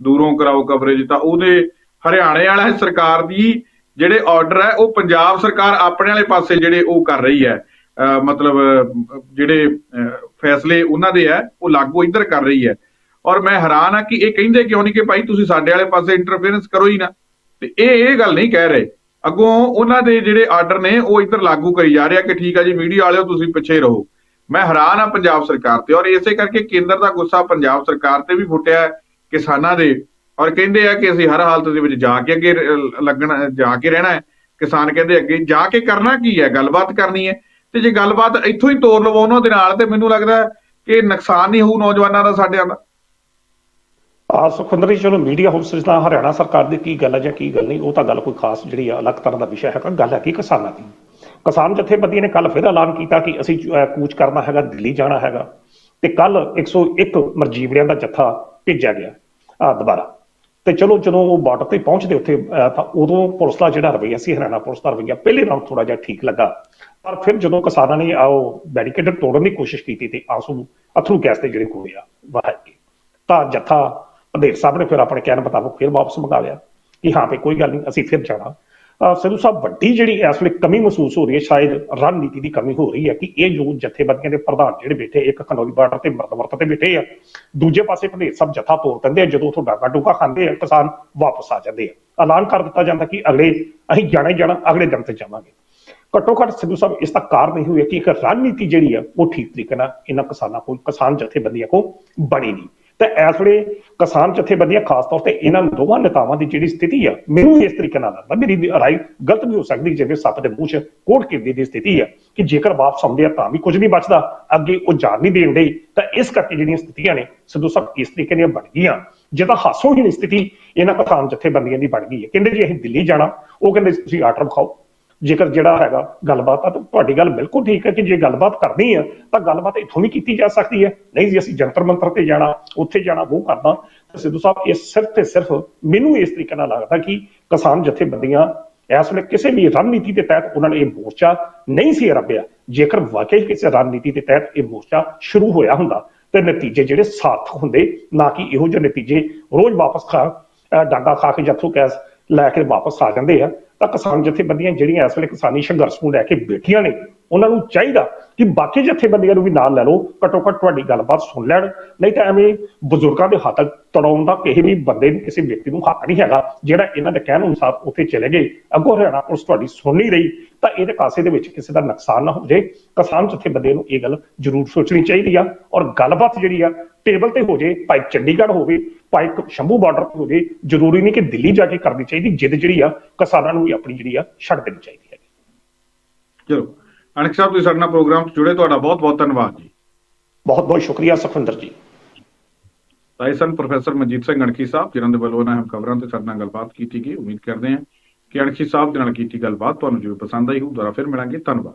ਦੂਰੋਂ ਕਰਾਓ ਕਵਰੇਜ ਤਾਂ ਉਹਦੇ ਹਰਿਆਣੇ ਵਾਲਾ ਸਰਕਾਰ ਦੀ ਜਿਹੜੇ ਆਰਡਰ ਹੈ, ਉਹ ਪੰਜਾਬ ਸਰਕਾਰ ਆਪਣੇ ਵਾਲੇ ਪਾਸੇ ਜਿਹੜੇ ਉਹ ਕਰ ਰਹੀ ਹੈ। ਮਤਲਬ ਜਿਹੜੇ ਫੈਸਲੇ ਉਹਨਾਂ ਦੇ ਹੈ ਉਹ ਲਾਗੂ ਇੱਧਰ ਕਰ ਰਹੀ ਹੈ। ਔਰ ਮੈਂ ਹੈਰਾਨ ਆ ਕਿ ਇਹ ਕਹਿੰਦੇ ਕਿਉਂ ਨਹੀਂ ਕਿ ਭਾਈ ਤੁਸੀਂ ਸਾਡੇ ਵਾਲੇ ਪਾਸੇ ਇੰਟਰਫੇਰੈਂਸ ਕਰੋ ਹੀ ਨਾ। ਤੇ ਇਹ ਇਹ ਗੱਲ ਨਹੀਂ ਕਹਿ ਰਹੇ। ਅੱਗੋਂ ਉਹਨਾਂ ਦੇ ਜਿਹੜੇ ਆਰਡਰ ਨੇ ਉਹ ਇੱਧਰ ਲਾਗੂ ਕਰੀ ਜਾ ਰਿਹਾ ਕਿ ਠੀਕ ਆ ਜੀ ਮੀਡੀਆ ਵਾਲਿਓ ਤੁਸੀਂ ਪਿੱਛੇ ਰਹੋ। ਮੈਂ ਹੈਰਾਨ ਆ ਪੰਜਾਬ ਸਰਕਾਰ ਤੇ। ਔਰ ਇਸੇ ਕਰਕੇ ਕੇਂਦਰ ਦਾ ਗੁੱਸਾ ਪੰਜਾਬ ਸਰਕਾਰ ਤੇ ਵੀ ਫੁੱਟਿਆ ਹੈ, ਕਿਸਾਨਾਂ ਦੇ। ਔਰ ਕਹਿੰਦੇ ਆ ਕਿ ਅਸੀਂ ਹਰ ਹਾਲਤ ਦੇ ਵਿੱਚ ਜਾ ਕੇ ਅੱਗੇ ਲੱਗਣਾ ਜਾ ਕੇ ਰਹਿਣਾ ਹੈ। ਕਿਸਾਨ ਕਹਿੰਦੇ ਅੱਗੇ ਜਾ ਕੇ ਕਰਨਾ ਕੀ ਹੈ? ਗੱਲਬਾਤ ਕਰਨੀ ਹੈ। ਤੇ ਜੇ ਗੱਲਬਾਤ ਇੱਥੋਂ ਹੀ ਤੋਰ ਲਵੋ ਉਹਨਾਂ ਦੇ ਨਾਲ ਤੇ ਮੈਨੂੰ ਲੱਗਦਾ ਕਿ ਨੁਕਸਾਨ ਨਹੀਂ ਹੋਊ ਨੌਜਵਾਨਾਂ ਦਾ ਸਾਡਿਆਂ ਦਾ। ਆ ਸੁਖਵਿੰਦਰ ਜੀ, ਚਲੋ ਮੀਡੀਆ ਹਾਊਸਸ ਦਾ ਹਰਿਆਣਾ ਸਰਕਾਰ ਦੀ ਕੀ ਗੱਲ ਹੈ ਜਾਂ ਕੀ ਗੱਲ ਨਹੀਂ, ਉਹ ਤਾਂ ਗੱਲ ਕੋਈ ਖਾਸ ਜਿਹੜੀ ਆ ਅਲੱਗ ਤਰ੍ਹਾਂ ਦਾ ਵਿਸ਼ਾ ਹੈਗਾ, ਗੱਲ ਹੈ ਕਿ ਕਿਸਾਨਾਂ ਦੀ। ਕਿਸਾਨ ਜਥੇਬੰਦੀਆਂ ਨੇ ਕੱਲ ਫਿਰ ਐਲਾਨ ਕੀਤਾ ਕਿ ਅਸੀਂ ਕੂਚ ਕਰਨਾ ਹੈਗਾ, ਦਿੱਲੀ ਜਾਣਾ ਹੈਗਾ ਤੇ ਕੱਲ 101 ਮਰਜੀਵੜਿਆਂ ਦਾ ਜੱਥਾ ਭੇਜਿਆ ਗਿਆ। ਆ ਦੁਬਾਰਾ। ਤੇ ਚਲੋ ਜਦੋਂ ਉਹ ਬਾਰਡਰ ਤੇ ਪਹੁੰਚਦੇ ਉੱਥੇ ਤਾਂ ਉਦੋਂ ਪੁਲਿਸ ਦਾ ਜਿਹੜਾ ਰਵੱਈਆ ਸੀ, ਹਰਿਆਣਾ ਪੁਲਿਸ ਦਾ ਰਵੱਈਆ, ਪਹਿਲੇ ਨਾਲੋਂ ਥੋੜਾ ਜਿਹਾ ਠੀਕ ਲੱਗਾ। ਪਰ ਫਿਰ ਜਦੋਂ ਕਿਸਾਨਾਂ ਨੇ ਆਓ ਬੈਰੀਕੇਡਰ ਤੋੜਨ ਦੀ ਕੋਸ਼ਿਸ਼ ਕੀਤੀ ਤੇ ਆਂਸੂ ਅਥਰੂ ਗੈਸ ਦੇ ਜਿਹੜੇ ਗੋਲੇ ਆ ਵਹਾਏ ਤਾਂ ਜੱਥਾ ਅਧੇਰ ਸਾਹਿਬ ਨੇ ਫਿਰ ਆਪਣੇ ਕਹਿਣ ਮੁਤਾਬਕ ਫਿਰ ਵਾਪਸ ਮੰਗਾ ਲਿਆ ਕਿ ਹਾਂ ਵੀ ਕੋਈ ਗੱਲ ਨਹੀਂ, ਅਸੀਂ ਫਿਰ ਜਾਣਾ। ਸਿੱਧੂ ਸਾਹਿਬ, ਵੱਡੀ ਜਿਹੜੀ ਇਸ ਵੇਲੇ ਕਮੀ ਮਹਿਸੂਸ ਹੋ ਰਹੀ ਹੈ, ਸ਼ਾਇਦ ਰਣਨੀਤੀ ਦੀ ਕਮੀ ਹੋ ਰਹੀ ਹੈ ਕਿ ਇਹ ਜੋ ਜਥੇਬੰਦੀਆਂ ਦੇ ਪ੍ਰਧਾਨ ਜਿਹੜੇ ਬੈਠੇ, ਇੱਕ ਖਨੌਰੀ ਬਾਰਡਰ ਤੇ ਮਰਦਵਰਤ ਤੇ ਬੈਠੇ ਆ, ਦੂਜੇ ਪਾਸੇ ਭਨੇਰ ਸਾਹਿਬ ਜਥਾ ਤੋੜ ਦਿੰਦੇ ਆ, ਜਦੋਂ ਉਥੋਂ ਡਾਕਾ ਡੂਗਾ ਖਾਂਦੇ ਆ, ਕਿਸਾਨ ਵਾਪਸ ਆ ਜਾਂਦੇ ਆ। ਐਲਾਨ ਕਰ ਦਿੱਤਾ ਜਾਂਦਾ ਕਿ ਅਗਲੇ, ਅਸੀਂ ਜਾਣਾ ਹੀ ਜਾਣਾ, ਅਗਲੇ ਦਿਨ ਤੇ ਜਾਵਾਂਗੇ। ਘੱਟੋ ਘੱਟ ਸਿੱਧੂ ਸਾਹਿਬ, ਇਸ ਦਾ ਕਾਰਨ ਇਹ ਹੋਇਆ ਕਿ ਇੱਕ ਰਣਨੀਤੀ ਜਿਹੜੀ ਆ, ਉਹ ਠੀਕ ਤਰੀਕੇ ਨਾਲ ਇਹਨਾਂ ਕਿਸਾਨਾਂ ਕੋਲ, ਕਿਸਾਨ ਜਥੇਬੰਦੀਆਂ ਕੋਲ ਬਣੀ ਨਹੀਂ। ਤਾਂ ਇਸ ਵੇਲੇ ਕਿਸਾਨ ਜਥੇਬੰਦੀਆਂ, ਖਾਸ ਤੌਰ ਤੇ ਇਹਨਾਂ ਦੋਵਾਂ ਨੇਤਾਵਾਂ ਦੀ ਜਿਹੜੀ ਸਥਿਤੀ ਆ, ਮੈਨੂੰ ਇਸ ਤਰੀਕੇ ਨਾਲ ਲੱਗਦਾ ਮੇਰੀ ਰਾਏ ਗਲਤ ਵੀ ਹੋ ਸਕਦੀ, ਜਿਵੇਂ ਸੱਪ ਦੇ ਮੂੰਹ 'ਚ ਕੋਟ ਕਿਰਦੀ ਦੀ ਸਥਿਤੀ ਆ ਕਿ ਜੇਕਰ ਵਾਪਸ ਆਉਂਦੇ ਆ ਤਾਂ ਵੀ ਕੁਝ ਨਹੀਂ ਬਚਦਾ, ਅੱਗੇ ਉਹ ਜਾਣ ਨਹੀਂ ਦੇਣ ਦੇ, ਤਾਂ ਇਸ ਕਰਕੇ ਜਿਹੜੀਆਂ ਸਥਿਤੀਆਂ ਨੇ, ਸਿੱਧੂ ਸਾਹਿਬ ਇਸ ਤਰੀਕੇ ਦੀਆਂ ਬਣ ਗਈਆਂ। ਜਿਹਦਾ ਹਾਸੋਂ ਹੀ ਸਥਿਤੀ ਇਹਨਾਂ ਕਿਸਾਨ ਜਥੇਬੰਦੀਆਂ ਦੀ ਬਣ ਗਈ ਹੈ। ਕਹਿੰਦੇ ਜੀ ਅਸੀਂ ਦਿੱਲੀ ਜਾਣਾ, ਉਹ ਕਹਿੰਦੇ ਤੁਸੀਂ ਆਰਡਰ ਵਿਖਾਓ। ਜੇਕਰ ਜਿਹੜਾ ਹੈਗਾ ਗੱਲਬਾਤ ਆ, ਤਾਂ ਤੁਹਾਡੀ ਗੱਲ ਬਿਲਕੁਲ ਠੀਕ ਹੈ ਕਿ ਜੇ ਗੱਲਬਾਤ ਕਰਨੀ ਆ, ਤਾਂ ਗੱਲਬਾਤ ਇੱਥੋਂ ਵੀ ਕੀਤੀ ਜਾ ਸਕਦੀ ਹੈ। ਨਹੀਂ ਜੀ, ਅਸੀਂ ਜੰਤਰ ਮੰਤਰ ਤੇ ਜਾਣਾ, ਉੱਥੇ ਜਾਣਾ, ਉਹ ਕਰਨਾ। ਤੇ ਸਿੱਧੂ ਸਾਹਿਬ, ਇਹ ਸਿਰਫ ਤੇ ਸਿਰਫ ਮੈਨੂੰ ਇਸ ਤਰੀਕੇ ਨਾਲ ਲੱਗਦਾ ਕਿ ਕਿਸਾਨ ਜਥੇਬੰਦੀਆਂ ਇਸ ਵੇਲੇ ਕਿਸੇ ਵੀ ਰਣਨੀਤੀ ਦੇ ਤਹਿਤ ਉਹਨਾਂ ਨੇ ਇਹ ਮੋਰਚਾ ਨਹੀਂ ਸੀ ਰੱਬਿਆ ਜੇਕਰ ਵਾਕਈ ਕਿਸੇ ਰਣਨੀਤੀ ਦੇ ਤਹਿਤ ਇਹ ਮੋਰਚਾ ਸ਼ੁਰੂ ਹੋਇਆ ਹੁੰਦਾ, ਤੇ ਨਤੀਜੇ ਜਿਹੜੇ ਸਾਥ ਹੁੰਦੇ, ਨਾ ਕਿ ਇਹੋ ਜਿਹੇ ਨਤੀਜੇ ਰੋਜ਼ ਵਾਪਸ ਖਾ ਅਹ ਡਾਂਗਾ ਖਾ ਕੇ ਜੱਥੋਂ ਕੈਸ ਲੈ ਕੇ ਵਾਪਸ ਆ ਜਾਂਦੇ ਆ। ਤਾਂ ਕਿਸਾਨ ਜਥੇਬੰਦੀਆਂ ਜਿਹੜੀਆਂ ਇਸ ਵੇਲੇ ਕਿਸਾਨੀ ਸੰਘਰਸ਼ ਨੂੰ ਲੈ ਕੇ ਬੈਠੀਆਂ ਨੇ ਉਹਨਾਂ ਨੂੰ ਚਾਹੀਦਾ ਕਿ ਬਾਕੀ ਜਥੇਬੰਦੀਆਂ ਨੂੰ ਵੀ ਨਾਲ ਲੈ ਲਓ, ਘੱਟੋ ਘੱਟ ਤੁਹਾਡੀ ਗੱਲਬਾਤ ਸੁਣ ਲੈਣ। ਨਹੀਂ ਤਾਂ ਐਵੇਂ ਬਜ਼ੁਰਗਾਂ ਦੇ ਹੱਥ ਤੜਾਉਣ ਦਾ ਕਿਸੇ ਵੀ ਬੰਦੇ ਨੂੰ ਕਿਸੇ ਵਿਅਕਤੀ ਨੂੰ ਹੱਕ ਨਹੀਂ ਹੈਗਾ, ਜਿਹੜਾ ਇਹਨਾਂ ਦੇ ਕਹਿਣ ਅਨੁਸਾਰ ਉੱਥੇ ਚਲੇ ਗਏ। ਅੱਗੋਂ ਹਰਿਆਣਾ ਪੁਲਿਸ ਤੁਹਾਡੀ ਸੁਣ ਨਹੀਂ ਰਹੀ, ਤਾਂ ਇਹਦੇ ਕਾਸੇ ਦੇ ਵਿੱਚ ਕਿਸੇ ਦਾ ਨੁਕਸਾਨ ਨਾ ਹੋ ਜਾਏ। ਕਿਸਾਨ ਜਥੇਬੰਦੀਆਂ ਨੂੰ ਇਹ ਗੱਲ ਜ਼ਰੂਰ ਸੋਚਣੀ ਚਾਹੀਦੀ ਆ ਔਰ ਗੱਲਬਾਤ ਜਿਹੜੀ ਆ, ਟੇਬਲ ਤੇ ਹੋ ਜੇ ਭਾਈ ਚੰਡੀਗੜ੍ਹ ਹੋਵੇ, ਭਾਈ ਸ਼ੰਭੂ ਬਾਰਡਰ ਤੇ ਹੋ ਜੇ ਜ਼ਰੂਰੀ ਨਹੀਂ ਕਿ ਦਿੱਲੀ ਜਾ ਕੇ ਕਰਨੀ ਚਾਹੀਦੀ, ਜਿੱਦ ਜਿਹੜੀ ਆ ਕਿਸਾਨਾਂ ਨੂੰ ਵੀ ਆਪਣੀ ਜਿਹੜੀ ਆ ਛੱਡ ਦੇਣੀ ਚਾਹੀਦੀ ਹੈ। ਚਲੋ। ਅਣਖ ਸਾਹਿਬ ਤੁਸੀਂ ਸਾਡੇ ਨਾਲ ਪ੍ਰੋਗਰਾਮ 'ਚ ਜੁੜੇ ਤੁਹਾਡਾ ਬਹੁਤ ਬਹੁਤ ਧੰਨਵਾਦ ਜੀ। ਬਹੁਤ ਬਹੁਤ ਸ਼ੁਕਰੀਆ ਸੁਖਵਿੰਦਰ ਜੀ। ਤਾਂ ਇਹ ਸਨ ਪ੍ਰੋਫੈਸਰ ਮਨਜੀਤ ਸਿੰਘ ਅਣਖੀ ਸਾਹਿਬ ਜਿਨ੍ਹਾਂ ਦੇ ਵੱਲੋਂ ਇਹਨਾਂ ਖਬਰਾਂ ਤੇ ਸਾਡੇ ਨਾਲ ਗੱਲਬਾਤ ਕੀਤੀ ਗਈ। ਉਮੀਦ ਕਰਦੇ ਹਾਂ ਕਿ ਅਣਖੀ ਸਾਹਿਬ ਦੇ ਨਾਲ ਕੀਤੀ ਗੱਲਬਾਤ ਤੁਹਾਨੂੰ ਜਰੂਰ ਪਸੰਦ ਆਈ ਹੋਊ। ਦੁਬਾਰਾ ਫਿਰ ਮਿਲਾਂਗੇ। ਧੰਨਵਾਦ।